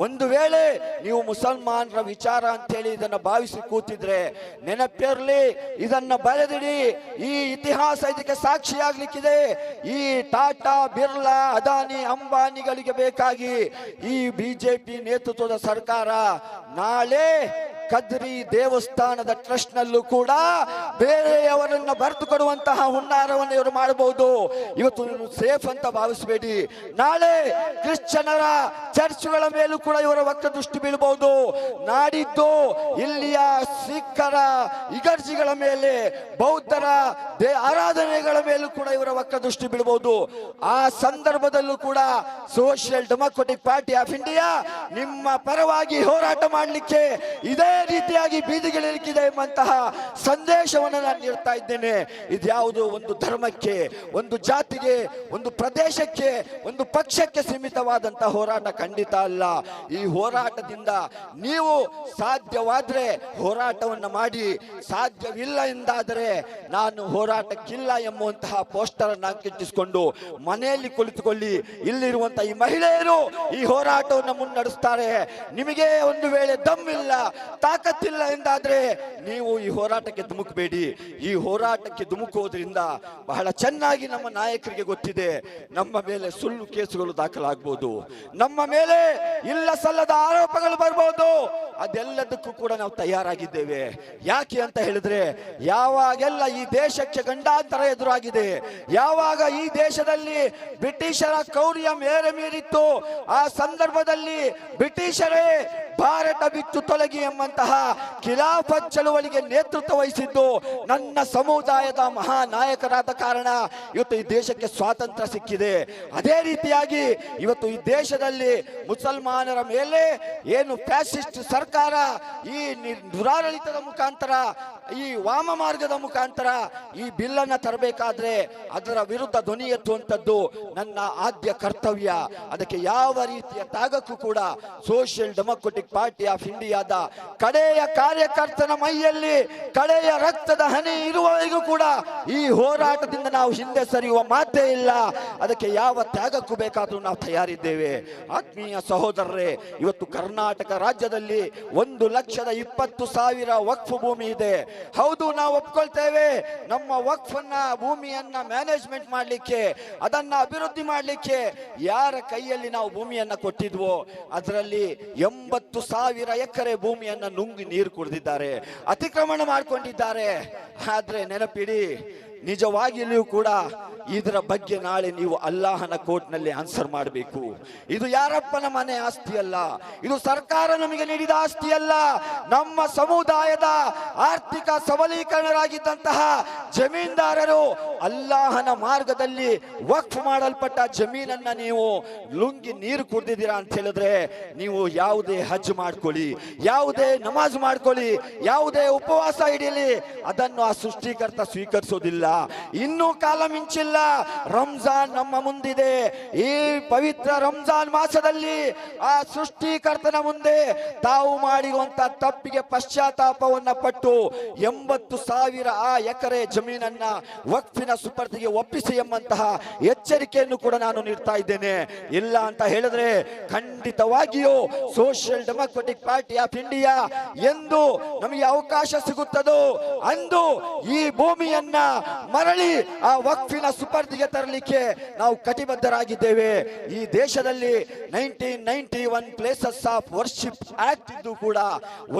ಒಂದು ವೇಳೆ ನೀವು ಮುಸಲ್ಮಾನರ ವಿಚಾರ ಅಂತೇಳಿ ಇದನ್ನು ಭಾವಿಸಿ ಕೂತಿದ್ರೆ ನೆನಪಿರಲಿ, ಇದನ್ನ ಬರೆದಿಡಿ, ಈ ಇತಿಹಾಸ ಇದಕ್ಕೆ ಸಾಕ್ಷಿಯಾಗ್ಲಿಕ್ಕಿದೆ ಈ ಟಾಟಾ ಬಿರ್ಲಾ ಅದಾನಿ ಅಂಬಾನಿಗಳಿಗೆ ಬೇಕಾಗಿ ಈ ಬಿಜೆಪಿ ನೇತೃತ್ವದ ಸರ್ಕಾರ ನಾಳೆ ಕದ್ರಿ ದೇವಸ್ಥಾನದ ಟ್ರಸ್ಟ್ ನಲ್ಲೂ ಕೂಡ ಬೇರೆಯವರನ್ನ ಬರೆದು ಕೊಡುವಂತಹ ಹುನ್ನಾರವನ್ನು ಇವರು ಮಾಡಬಹುದು. ಇವತ್ತು ಸೇಫ್ ಅಂತ ಭಾವಿಸಬೇಡಿ. ನಾಳೆ ಕ್ರಿಶ್ಚಿಯನರ ಚರ್ಚ್ಗಳ ಮೇಲೂ ಕೂಡ ಇವರ ವಕ್ರ ದೃಷ್ಟಿ ಬೀಳಬಹುದು. ನಾಡಿದ್ದು ಇಲ್ಲಿಯ ಸಿಖ್ಖರ ಇಗರ್ಜಿಗಳ ಮೇಲೆ, ಬೌದ್ಧರ ಆರಾಧನೆಗಳ ಮೇಲೂ ಕೂಡ ಇವರ ವಕ್ರ ದೃಷ್ಟಿ ಬೀಳಬಹುದು. ಆ ಸಂದರ್ಭದಲ್ಲೂ ಕೂಡ social democratic party of India ನಿಮ್ಮ ಪರವಾಗಿ ಹೋರಾಟ ಮಾಡಲಿಕ್ಕೆ ಇದೇ ರೀತಿಯಾಗಿ ಬೀದಿಗಿಳಿಲಿಕ್ಕಿದೆ ಎಂಬಂತಹ ಸಂದೇಶವನ್ನು ನಾನು ನೀಡ್ತಾ ಇದ್ದೇನೆ. ಇದ್ಯಾವುದು ಒಂದು ಧರ್ಮಕ್ಕೆ, ಒಂದು ಜಾತಿಗೆ, ಒಂದು ಪ್ರದೇಶಕ್ಕೆ, ಒಂದು ಪಕ್ಷಕ್ಕೆ ಸೀಮಿತವಾದಂತಹ ಹೋರಾಟ ಖಂಡಿತ ಅಲ್ಲ. ಈ ಹೋರಾಟದಿಂದ ನೀವು ಸಾಧ್ಯವಾದ್ರೆ ಹೋರಾಟವನ್ನು ಮಾಡಿ, ಸಾಧ್ಯವಿಲ್ಲ ಎಂದಾದರೆ ನಾನು ಹೋರಾಟಕ್ಕಿಲ್ಲ ಎಂಬುವಂತಹ ಪೋಸ್ಟರ್ ಅನ್ನು ಅಂಕಿಟ್ಟಿಸಿಕೊಂಡು ಮನೆಯಲ್ಲಿ ಕುಳಿತುಕೊಳ್ಳಿ. ಇಲ್ಲಿರುವಂತಹ ಈ ಮಹಿಳೆಯರು ಈ ಹೋರಾಟವನ್ನು ಮುನ್ನಡೆಸ್ತಾರೆ. ನಿಮಗೆ ಒಂದು ವೇಳೆ ದಮ್ಮಿಲ್ಲ ತಾಕತ್ತಿಲ್ಲ ಎಂದಾದ್ರೆ ನೀವು ಈ ಹೋರಾಟಕ್ಕೆ ಧುಮುಕಬೇಡಿ. ಈ ಹೋರಾಟಕ್ಕೆ ಧುಮುಕುವುದರಿಂದ ಬಹಳ ಚೆನ್ನಾಗಿ ನಮ್ಮ ನಾಯಕರಿಗೆ ಗೊತ್ತಿದೆ, ನಮ್ಮ ಮೇಲೆ ಸುಳ್ಳು ಕೇಸುಗಳು ದಾಖಲಾಗಬಹುದು ನಮ್ಮ ಮೇಲೆ ಇಲ್ಲ ಸಲ್ಲದ ಆರೋಪಗಳು ಬರಬಹುದು ಅದೆಲ್ಲದಕ್ಕೂ ಕೂಡ ನಾವು ತಯಾರಾಗಿದ್ದೇವೆ. ಯಾಕೆ ಅಂತ ಹೇಳಿದ್ರೆ, ಯಾವಾಗೆಲ್ಲ ಈ ದೇಶಕ್ಕೆ ಗಂಡಾಂತರ ಎದುರಾಗಿದೆ, ಯಾವಾಗ ಈ ದೇಶದಲ್ಲಿ ಬ್ರಿಟಿಷರ ಕೌರ್ಯ ಮೇರೆ ಮೀರಿತ್ತು, ಆ ಸಂದರ್ಭದಲ್ಲಿ ಬ್ರಿಟಿಷರೇ ಭಾರತ ಬಿಟ್ಟು ತೊಲಗಿ ಎಂಬಂತಹ ಖಿಲಾಫತ್ ಚಳುವಳಿಗೆ ನೇತೃತ್ವ ವಹಿಸಿದ್ದು ನನ್ನ ಸಮುದಾಯದ ಮಹಾ ನಾಯಕರಾದ ಕಾರಣ ಇವತ್ತು ಈ ದೇಶಕ್ಕೆ ಸ್ವಾತಂತ್ರ್ಯ ಸಿಕ್ಕಿದೆ. ಅದೇ ರೀತಿಯಾಗಿ ಇವತ್ತು ಈ ದೇಶದಲ್ಲಿ ಮುಸಲ್ಮಾನರ ಮೇಲೆ ಏನು ಫ್ಯಾಸಿಸ್ಟ್ ಸರ್ಕಾರ ಈ ದುರಾಡಳಿತದ ಮುಖಾಂತರ ಈ ವಾಮ ಮಾರ್ಗದ ಮುಖಾಂತರ ಈ ಬಿಲ್ಲನ್ನು ತರಬೇಕಾದ್ರೆ ಅದರ ವಿರುದ್ಧ ಧ್ವನಿ ಎತ್ತುವಂಥದ್ದು ನನ್ನ ಆದ್ಯ ಕರ್ತವ್ಯ. ಅದಕ್ಕೆ ಯಾವ ರೀತಿಯ ತ್ಯಾಗಕ್ಕೂ ಕೂಡ ಸೋಷಿಯಲ್ ಡೆಮೊಕ್ರೆಟಿಕ್ ಪಾರ್ಟಿ ಆಫ್ ಇಂಡಿಯಾದ ಕಡೆಯ ಕಾರ್ಯಕರ್ತನ ಮೈಯಲ್ಲಿ ಕಡೆಯ ರಕ್ತದ ಹನಿ ಇರುವವರೆಗೂ ಕೂಡ ಈ ಹೋರಾಟದಿಂದ ನಾವು ಹಿಂದೆ ಸರಿಯುವ ಮಾತೇ ಇಲ್ಲ. ಅದಕ್ಕೆ ಯಾವ ತ್ಯಾಗಕ್ಕೂ ಬೇಕಾದರೂ ನಾವು ತಯಾರಿದ್ದೇವೆ. ಆತ್ಮೀಯ ಸಹೋದರರೇ, ಇವತ್ತು ಕರ್ನಾಟಕ ರಾಜ್ಯದಲ್ಲಿ ಒಂದು ಲಕ್ಷದ ಇಪ್ಪತ್ತು ಸಾವಿರ ವಕ್ಫ್ ಭೂಮಿ ಇದೆ. ಹೌದು, ನಾವು ಒಪ್ಕೊಳ್ತೇವೆ. ನಮ್ಮ ವಕ್ಫನ್ನ, ಭೂಮಿಯನ್ನ ಮ್ಯಾನೇಜ್ಮೆಂಟ್ ಮಾಡಲಿಕ್ಕೆ, ಅದನ್ನ ಅಭಿವೃದ್ಧಿ ಮಾಡಲಿಕ್ಕೆ ಯಾರ ಕೈಯಲ್ಲಿ ನಾವು ಭೂಮಿಯನ್ನ ಕೊಟ್ಟಿದ್ವೋ, ಅದರಲ್ಲಿ ಎಂಬತ್ತು ಸಾವಿರ ಎಕರೆ ಭೂಮಿಯನ್ನ ನುಂಗಿ ನೀರು ಕುಡಿದಿದ್ದಾರೆ, ಅತಿಕ್ರಮಣ ಮಾಡಿಕೊಂಡಿದ್ದಾರೆ. ಆದ್ರೆ ನೆನಪಿಡಿ ನಿಜವಾಗಿಯೂ ಕೂಡ ಇದರ ಬಗ್ಗೆ ನಾಳೆ ನೀವು ಅಲ್ಲಾಹನ ಕೋರ್ಟ್ನಲ್ಲಿ ಆನ್ಸರ್ ಮಾಡಬೇಕು. ಇದು ಯಾರಪ್ಪನ ಮನೆ ಆಸ್ತಿ ಅಲ್ಲ ಇದು ಸರ್ಕಾರ ನಮಗೆ ನೀಡಿದ ಆಸ್ತಿ ಅಲ್ಲ ನಮ್ಮ ಸಮುದಾಯದ ಆರ್ಥಿಕ ಸಬಲೀಕರಣರಾಗಿದ್ದಂತಹ ಜಮೀನ್ದಾರರು ಅಲ್ಲಾಹನ ಮಾರ್ಗದಲ್ಲಿ ವಕ್ಫ್ ಮಾಡಲ್ಪಟ್ಟ ಜಮೀನನ್ನ ನೀವು ಲುಂಗಿ ನೀರು ಕುಡ್ದಿದ್ದೀರಾ ಅಂತ ಹೇಳಿದ್ರೆ ನೀವು ಯಾವುದೇ ಹಜ್ ಮಾಡ್ಕೊಳ್ಳಿ, ಯಾವುದೇ ನಮಾಜ್ ಮಾಡ್ಕೊಳ್ಳಿ, ಯಾವುದೇ ಉಪವಾಸ ಹಿಡಿಯಲಿ ಅದನ್ನು ಆ ಸೃಷ್ಟಿಕರ್ತ ಸ್ವೀಕರಿಸೋದಿಲ್ಲ. ಇನ್ನೂ ಕಾಲ ಮಿಂಚಿಲ್ಲ. ರಂಜಾನ್ ನಮ್ಮ ಮುಂದಿದೆ. ಈ ಪವಿತ್ರ ರಂಜಾನ್ ಮಾಸದಲ್ಲಿ ಆ ಸೃಷ್ಟಿಕರ್ತನ ಮುಂದೆ ತಾವು ಮಾಡಿರುವಂತ ತಪ್ಪಿಗೆ ಪಶ್ಚಾತ್ತಾಪವನ್ನ ಪಟ್ಟು ಎಂಬತ್ತು ಸಾವಿರ ಆ ಎಕರೆ ಜಮೀನನ್ನ ವಕ್ಫಿನ ಸುಪರ್ದಿಗೆ ಒಪ್ಪಿಸಿ ಎಂಬಂತಹ ಎಚ್ಚರಿಕೆಯನ್ನು ಕೂಡ ನಾನು ನೀಡ್ತಾ ಇದ್ದೇನೆ. ಇಲ್ಲ ಅಂತ ಹೇಳಿದ್ರೆ ಖಂಡಿತವಾಗಿಯೂ social democratic party of India ಎಂದು ನಮಗೆ ಅವಕಾಶ ಸಿಗುತ್ತದೋ ಅಂದು ಈ ಭೂಮಿಯನ್ನ ಮರಳಿ ಆ ವಕ್ಫಿನ ಸುಪರ್ದಿಗೆ ತರಲಿಕ್ಕೆ ನಾವು ಕಟಿಬದ್ಧರಾಗಿದ್ದೇವೆ. ಈ ದೇಶದಲ್ಲಿ nineteen ninety one places of worship act ಇದ್ದು ಕೂಡ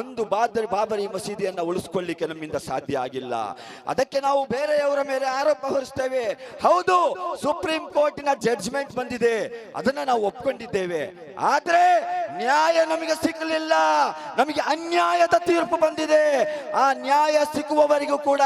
ಒಂದು ಬಾದರಿ ಬಾಬರಿ ಮಸೀದಿಯನ್ನು ಉಳಿಸ್ಕೊಳ್ಳಿಕ್ಕೆ ನಮ್ಮಿಂದ ಸಾಧ್ಯ ಆಗಿಲ್ಲ. ಅದಕ್ಕೆ ನಾವು ಬೇರೆಯವರ ಮೇಲೆ ಆರೋಪ ಹೊರಿಸ್ತೇವೆ. ಹೌದು ಸುಪ್ರೀಂ ಕೋರ್ಟಿನ ಜಡ್ಜ್ಮೆಂಟ್ ಬಂದಿದೆ. ಅದನ್ನ ನಾವು ಒಪ್ಕೊಂಡಿದ್ದೇವೆ. ಆದ್ರೆ ನ್ಯಾಯ ನಮಗೆ ಸಿಗಲಿಲ್ಲ. ನಮಗೆ ಅನ್ಯಾಯದ ತೀರ್ಪು ಬಂದಿದೆ. ಆ ನ್ಯಾಯ ಸಿಕ್ಕುವವರೆಗೂ ಕೂಡ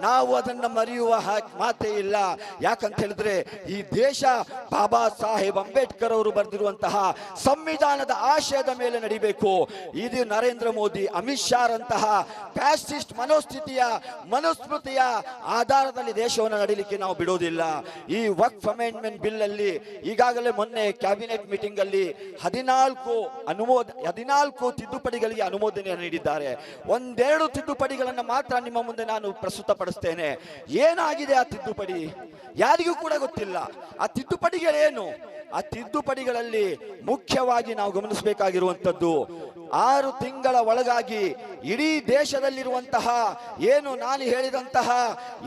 ನಾವು ಅದನ್ನ ಮರೆಯುವ ಮಾತೇ ಇಲ್ಲ. ಯಾಕಂತ ಹೇಳಿದ್ರೆ ಈ ದೇಶ ಬಾಬಾ ಸಾಹೇಬ್ ಅಂಬೇಡ್ಕರ್ ಅವರು ಬರೆದಿರುವಂತಹ ಸಂವಿಧಾನದ ಆಶಯದ ಮೇಲೆ ನಡಿಬೇಕು. ಇದು ನರೇಂದ್ರ ಮೋದಿ, ಅಮಿತ್ ಶಾ ರಂತಹ ಫ್ಯಾಸಿಸ್ಟ್ ಮನೋಸ್ಥಿತಿಯ, ಮನುಸ್ಮೃತಿಯ ಆಧಾರದಲ್ಲಿ ದೇಶವನ್ನು ನಡೀಲಿಕ್ಕೆ ನಾವು ಬಿಡೋದಿಲ್ಲ. ಈ ವರ್ಕ್ ಅಮೆಂಡ್ಮೆಂಟ್ ಬಿಲ್ ಅಲ್ಲಿ ಈಗಾಗಲೇ ಮೊನ್ನೆ ಕ್ಯಾಬಿನೆಟ್ ಮೀಟಿಂಗ್ ಅಲ್ಲಿ ಹದಿನಾಲ್ಕು ಅನುಮೋದ, ಹದಿನಾಲ್ಕು ತಿದ್ದುಪಡಿಗಳಿಗೆ ಅನುಮೋದನೆ ನೀಡಿದ್ದಾರೆ. ಒಂದೆರಡು ತಿದ್ದುಪಡಿಗಳನ್ನು ಮಾತ್ರ ನಿಮ್ಮ ಮುಂದೆ ನಾನು ಪ್ರಸ್ತುತಪಡಿಸ್ತೇನೆ. ಏನಾಗಿದೆ ಆ ತಿದ್ದುಪಡಿ? ಯಾರಿಗೂ ಕೂಡ ಗೊತ್ತಿಲ್ಲ. ಆ ತಿದ್ದುಪಡಿಗಳೇನು? ಆ ತಿದ್ದುಪಡಿಗಳಲ್ಲಿ ಮುಖ್ಯವಾಗಿ ನಾವು ಗಮನಿಸಬೇಕಾಗಿರುವಂಥದ್ದು ಆರು ತಿಂಗಳ ಒಳಗಾಗಿ ಇಡೀ ದೇಶದಲ್ಲಿರುವಂತಹ, ಏನು ನಾನು ಹೇಳಿದಂತಹ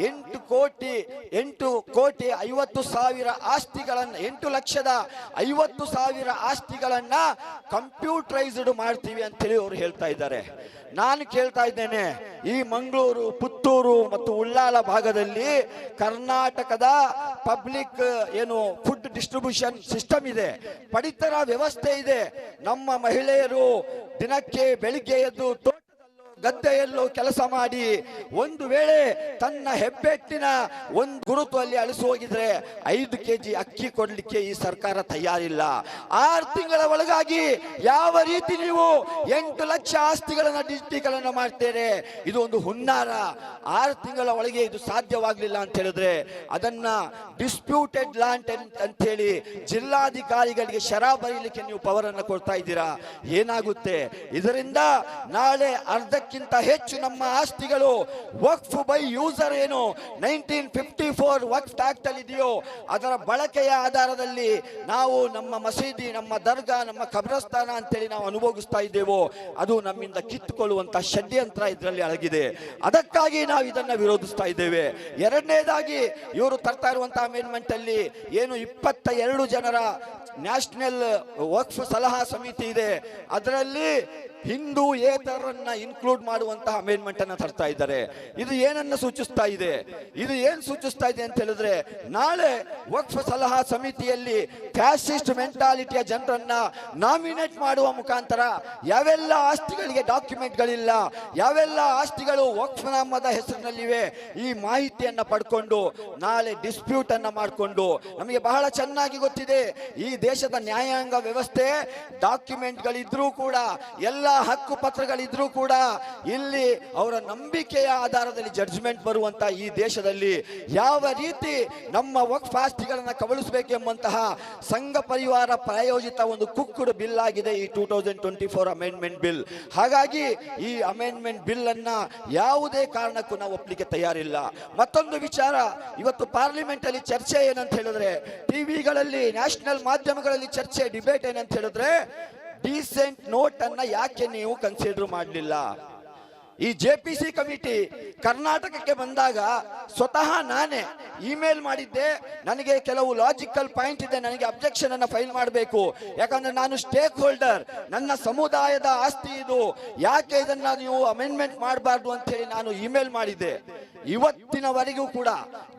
ಎಂಟು ಕೋಟಿ ಎಂಟು ಕೋಟಿ ಐವತ್ತು ಸಾವಿರ ಆಸ್ತಿಗಳನ್ನ, ಎಂಟು ಲಕ್ಷದ ಐವತ್ತು ಸಾವಿರ ಆಸ್ತಿಗಳನ್ನ ಕಂಪ್ಯೂಟರೈಸ್ಡ್ ಮಾಡ್ತೀವಿ ಅಂತೇಳಿ ಅವರು ಹೇಳ್ತಾ ಇದ್ದಾರೆ. ನಾನು ಕೇಳ್ತಾ ಇದ್ದೇನೆ, ಈ ಮಂಗಳೂರು, ಪುತ್ತೂರು ಮತ್ತು ಉಳ್ಳಾಲ ಭಾಗದಲ್ಲಿ ಕರ್ನಾಟಕದ ಪಬ್ಲಿಕ್, ಏನು ಫುಡ್ ಡಿಸ್ಟ್ರಿಬ್ಯೂಷನ್ ಸಿಸ್ಟಮ್ ಇದೆ, ಪಡಿತರ ವ್ಯವಸ್ಥೆ ಇದೆ. ನಮ್ಮ ಮಹಿಳೆಯರು ದಿನಕ್ಕೆ ಬೆಳಿಗ್ಗೆ ಎದ್ದು ಗದ್ದೆಯಲ್ಲೋ ಕೆಲಸ ಮಾಡಿ ಒಂದು ವೇಳೆ ತನ್ನ ಹೆಬ್ಬೆಟ್ಟಿನ ಒಂದು ಗುರುತು ಅಲ್ಲಿ ಅಳಿಸಿ ಹೋಗಿದ್ರೆ ಐದು ಕೆಜಿ ಅಕ್ಕಿ ಕೊಡಲಿಕ್ಕೆ ಈ ಸರ್ಕಾರ ತಯಾರಿಲ್ಲ. ಆರು ತಿಂಗಳ ಒಳಗಾಗಿ ಯಾವ ರೀತಿ ನೀವು ಎಂಟು ಲಕ್ಷ ಆಸ್ತಿಗಳನ್ನ ಡಿಜಿಟೀಕರಣ ಮಾಡ್ತೇನೆ, ಇದು ಒಂದು ಹುನ್ನಾರ. ಆರು ತಿಂಗಳ ಒಳಗೆ ಇದು ಸಾಧ್ಯವಾಗಲಿಲ್ಲ ಅಂತ ಹೇಳಿದ್ರೆ ಅದನ್ನ ಡಿಸ್ಪ್ಯೂಟೆಡ್ ಲ್ಯಾಂಡ್ ಅಂತ ಹೇಳಿ ಜಿಲ್ಲಾಧಿಕಾರಿಗಳಿಗೆ ಶರ ಬರೀಲಿಕ್ಕೆ ನೀವು ಪವರ್ ಅನ್ನು ಕೊಡ್ತಾ ಇದ್ದೀರಾ? ಏನಾಗುತ್ತೆ? ಇದರಿಂದ ನಾಳೆ ಅರ್ಧಕ್ಕಿಂತ ಹೆಚ್ಚು ನಮ್ಮ ಆಸ್ತಿಗಳು ವಕ್ಫ್ ಬೈ ಯೂಸರ್ ಏನು? Nineteen fifty four Waqf act ಅಲ್ಲಿ ಇದೆಯೋ, ಅದರ ಬಳಕೆಯ ಆಧಾರದಲ್ಲಿ ನಾವು ನಮ್ಮ ಮಸೀದಿ, ನಮ್ಮ ದರ್ಗಾ, ನಮ್ಮ ಕಬ್ರಸ್ಥಾನ ಅಂತೇಳಿ ನಾವು ಅನುಭವಿಸ್ತಾ ಇದ್ದೇವೋ, ಅದು ನಮ್ಮಿಂದ ಕಿತ್ತುಕೊಳ್ಳುವಂತಹ ಷಡ್ಯಂತ್ರ ಇದರಲ್ಲಿ ಅಡಗಿದೆ ಅದಕ್ಕಾಗಿ ನಾವು ಇದನ್ನ ವಿರೋಧಿಸ್ತಾ ಇದ್ದೇವೆ. ಎರಡನೇದಾಗಿ, ಇವರು ತರ್ತಾ ಇರುವಂತಹ ಅಮೆಂಡ್ಮೆಂಟ್ ಅಲ್ಲಿ ಏನು ಇಪ್ಪತ್ತ ಎರಡು ಜನರ ನ್ಯಾಷನಲ್ ವಕ್ಫ್ ಸಲಹಾ ಸಮಿತಿ ಇದೆ. ಅದರಲ್ಲಿ ಹಿಂದೂ ಏತರನ್ನ ಇನ್ಕ್ಲೂಡ್ ಮಾಡುವಂತಹ ಅಮೆಂಡ್ಮೆಂಟ್ ಅನ್ನ ತರ್ತಾ ಇದ್ದಾರೆ. ಇದು ಏನನ್ನ ಸೂಚಿಸ್ತಾ ಇದೆ? ಇದು ಏನ್ ಸೂಚಿಸ್ತಾ ಇದೆ ಅಂತ ಹೇಳಿದ್ರೆ, ನಾಳೆ ವಕ್ಫ್ ಸಲಹಾ ಸಮಿತಿಯಲ್ಲಿ ಫ್ಯಾಸಿಸ್ಟ್ ಮೆಂಟಾಲಿಟಿಯ ಜನರನ್ನ ನಾಮಿನೇಟ್ ಮಾಡುವ ಮುಖಾಂತರ ಯಾವೆಲ್ಲ ಆಸ್ತಿಗಳಿಗೆ ಡಾಕ್ಯುಮೆಂಟ್ಗಳಿಲ್ಲ ಯಾವೆಲ್ಲ ಆಸ್ತಿಗಳು ವಕ್ಫ್ ನಾಮದ ಹೆಸರಿನಲ್ಲಿವೆ, ಈ ಮಾಹಿತಿಯನ್ನ ಪಡ್ಕೊಂಡು ನಾಳೆ ಡಿಸ್ಪ್ಯೂಟ್ ಅನ್ನ ಮಾಡಿಕೊಂಡು, ನಮಗೆ ಬಹಳ ಚೆನ್ನಾಗಿ ಗೊತ್ತಿದೆ, ಈ ದೇಶದ ನ್ಯಾಯಾಂಗ ವ್ಯವಸ್ಥೆ ಡಾಕ್ಯುಮೆಂಟ್ಗಳಿದ್ರೂ ಕೂಡ ಎಲ್ಲ ಹಕ್ಕು ಪತ್ರಗಳಿದ್ರೂ ಕೂಡ ಇಲ್ಲಿ ಅವರ ನಂಬಿಕೆಯ ಆಧಾರದಲ್ಲಿ ಜಡ್ಜ್ಮೆಂಟ್ ಬರುವಂತ ಈ ದೇಶದಲ್ಲಿ ಯಾವ ರೀತಿ ನಮ್ಮ ವಕ್ಫ್ ಆಸ್ತಿಗಳನ್ನು ಕಬಳಿಸಬೇಕೆಂಬಂತಹ ಸಂಘ ಪರಿವಾರ ಪ್ರಾಯೋಜಿತ ಒಂದು ಕುಕ್ಕುಡು ಬಿಲ್ ಆಗಿದೆ ಈ two thousand twenty four amendment bill ಹಾಗಾಗಿ ಈ ಅಮೆಂಡ್ಮೆಂಟ್ ಬಿಲ್ ಅನ್ನ ಯಾವುದೇ ಕಾರಣಕ್ಕೂ ನಾವು ಒಪ್ಪಲಿಕ್ಕೆ ತಯಾರಿಲ್ಲ. ಮತ್ತೊಂದು ವಿಚಾರ, ಇವತ್ತು ಪಾರ್ಲಿಮೆಂಟ್ ಅಲ್ಲಿ ಚರ್ಚೆ ಏನಂತ ಹೇಳಿದ್ರೆ ಟಿವಿಗಳಲ್ಲಿ ನ್ಯಾಷನಲ್ ಮಾಧ್ಯಮಗಳಲ್ಲಿ ಚರ್ಚೆ ಡಿಬೇಟ್ ಏನಂತ ಹೇಳಿದ್ರೆ ಡೀಸೆಂಟ್ ನೋಟ್ ಅನ್ನ ಯಾಕೆ ನೀವು ಕನ್ಸಿಡರ್ ಮಾಡಲಿಲ್ಲ? ಈ ಜೆ ಪಿ ಸಿ ಕಮಿಟಿ ಕರ್ನಾಟಕಕ್ಕೆ ಬಂದಾಗ ಸ್ವತಃ ನಾನೇ ಇಮೇಲ್ ಮಾಡಿದ್ದೆ, ನನಗೆ ಕೆಲವು ಲಾಜಿಕಲ್ ಪಾಯಿಂಟ್ ಇದೆ, ನನಗೆ ಅಬ್ಜೆಕ್ಷನ್ ಅನ್ನು ಫೈಲ್ ಮಾಡಬೇಕು. ಯಾಕಂದ್ರೆ ನಾನು ಸ್ಟೇಕ್ ಹೋಲ್ಡರ್ ನನ್ನ ಸಮುದಾಯದ ಆಸ್ತಿ ಇದು. ಯಾಕೆ ಇದನ್ನ ನೀವು ಅಮೆಂಡ್ಮೆಂಟ್ ಮಾಡಬಾರ್ದು ಅಂತ ಹೇಳಿ ನಾನು ಇಮೇಲ್ ಮಾಡಿದ್ದೆ. ಇವತ್ತಿನವರೆಗೂ ಕೂಡ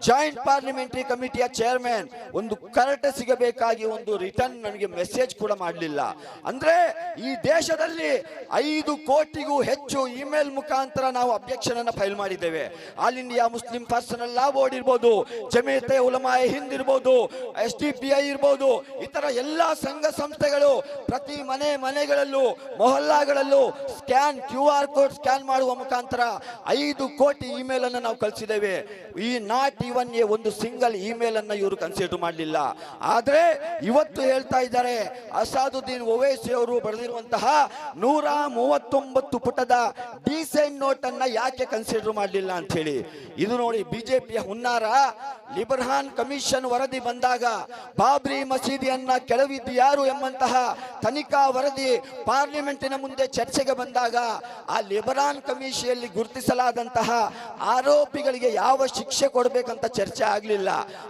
ಜಾಯಿಂಟ್ ಪಾರ್ಲಿಮೆಂಟರಿ ಕಮಿಟಿಯ ಚೇರ್ಮನ್ ಒಂದು ಕರೆಕ್ಟ್ ಸಿಗಬೇಕಾಗಿ ಒಂದು ರಿಟರ್ನ್ ನನಗೆ ಮೆಸೇಜ್ ಕೂಡ ಮಾಡಲಿಲ್ಲ. ಅಂದ್ರೆ ಈ ದೇಶದಲ್ಲಿ ಐದು ಕೋಟಿಗೂ ಹೆಚ್ಚು ಇಮೇಲ್ ಮುಖಾಂತರ ನಾವು ಅಬ್ಜೆಕ್ಷನ್ ಫೈಲ್ ಮಾಡಿದ್ದೇವೆ. All India Muslim personal law board ಇರ್ಬೋದು ಜಮೀತೆ ಉಲಮಾಯ ಹಿಂದ್ ಇರ್ಬೋದು ಎಸ್ ಡಿ ಪಿ ಐ ಇರ್ಬೋದು, ಇತರ ಎಲ್ಲಾ ಸಂಘ ಸಂಸ್ಥೆಗಳು ಪ್ರತಿ ಮನೆ ಮನೆಗಳಲ್ಲೂ, ಮೊಹಲ್ಲಾಗಳಲ್ಲೂ scan Q R code scan ಮಾಡುವ ಮುಖಾಂತರ ಐದು ಕೋಟಿ ಇಮೇಲ್ ಅನ್ನು ನಾವು ಕಳಿಸಿದ್ದೇವೆ ಈ ನಾಟ್ ಇವನ್ ಎ ಒಂದು ಸಿಂಗಲ್ ಇಮೇಲ್ ಅನ್ನ ಇವರು ಕನ್ಸಿಡರ್ ಮಾಡಲಿಲ್ಲ. ಆದ್ರೆ ಇವತ್ತು ಹೇಳ್ತಾ ಇದ್ದಾರೆ, ಅಸಾದುದ್ದೀನ್ ಓವೈಸಿ ಅವರು ಬರೆದಿರುವಂತಹ ನೂರ ಮೂವತ್ತೊಂಬತ್ತು ಪುಟದ ಡಿಸೈನ್ ನೋಟ್ ಅನ್ನ ಯಾಕೆ ಕನ್ಸಿಡರ್ ಮಾಡಲಿಲ್ಲ ಅಂತ ಹೇಳಿ ಇದು ನೋಡಿ ಬಿಜೆಪಿಯ ಹುನ್ನಾರ. ಲಿಬರ್ಹಾನ್ ಕಮಿಷನ್ ವರದಿ ಬಂದಾಗ ಬಾಬ್ರಿ ಮಸೀದಿಯನ್ನ ಕೆಳವಿದ್ದು ಯಾರು ಎಂಬಂತಹ ತನಿಖಾ ವರದಿ ಪಾರ್ಲಿಮೆಂಟಿನ ಮುಂದೆ ಚರ್ಚೆಗೆ ಬಂದಾಗ ಆ ಲಿಬರಾನ್ ಕಮಿಷಿಯಲ್ಲಿ ಗುರುತಿಸಲಾದಂತಹ ಆರೋ ಆರೋಪಿಗಳಿಗೆ ಯಾವ ಶಿಕ್ಷೆ ಕೊಡಬೇಕಂತ ಚರ್ಚೆ ಆಗಲಿಲ್ಲ.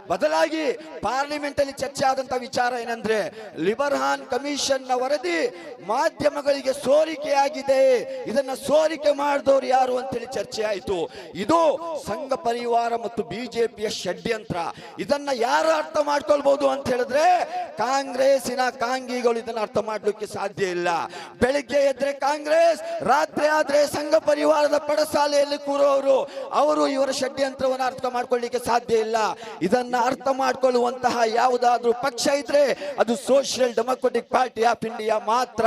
ಬದಲಾಗಿ ಪಾರ್ಲಿಮೆಂಟ್ ಅಲ್ಲಿ ಚರ್ಚೆ ಆದಂತ ವಿಚಾರ ಏನಂದ್ರೆ ಲಿಬರ್ಹಾನ್ ಕಮಿಷನ್ನ ವರದಿ ಮಾಧ್ಯಮಗಳಿಗೆ ಸೋರಿಕೆಯಾಗಿದೆ. ಇದನ್ನ ಸೋರಿಕೆ ಮಾಡಿದವರು ಯಾರು ಅಂತೇಳಿ ಚರ್ಚೆ ಆಯಿತು. ಇದು ಸಂಘ ಪರಿವಾರ ಮತ್ತು ಬಿಜೆಪಿಯ ಷಡ್ಯಂತ್ರ. ಇದನ್ನ ಯಾರು ಅರ್ಥ ಮಾಡ್ಕೊಳ್ಬಹುದು ಅಂತ ಹೇಳಿದ್ರೆ, ಕಾಂಗ್ರೆಸ್ಸಿನ ಕಾಂಗಿಗಳು ಇದನ್ನ ಅರ್ಥ ಮಾಡ್ಲಿಕ್ಕೆ ಸಾಧ್ಯ ಇಲ್ಲ. ಬೆಳಿಗ್ಗೆ ಎದ್ರೆ ಕಾಂಗ್ರೆಸ್, ರಾತ್ರಿ ಆದ್ರೆ ಸಂಘ ಪರಿವಾರದ ಪಡಸಾಲೆಯಲ್ಲಿ ಕೂರೋರು. ಅವರು ಇವರ ಷಡ್ಯಂತ್ರವನ್ನು ಅರ್ಥ ಮಾಡ್ಕೊಳ್ಳಿಕ್ಕೆ ಸಾಧ್ಯ ಇಲ್ಲ. ಇದನ್ನ ಅರ್ಥ ಮಾಡ್ಕೊಳ್ಳುವಂತಹ ಯಾವುದಾದ್ರೂ ಪಕ್ಷ ಇದ್ರೆ ಅದು social democratic party of India ಮಾತ್ರ.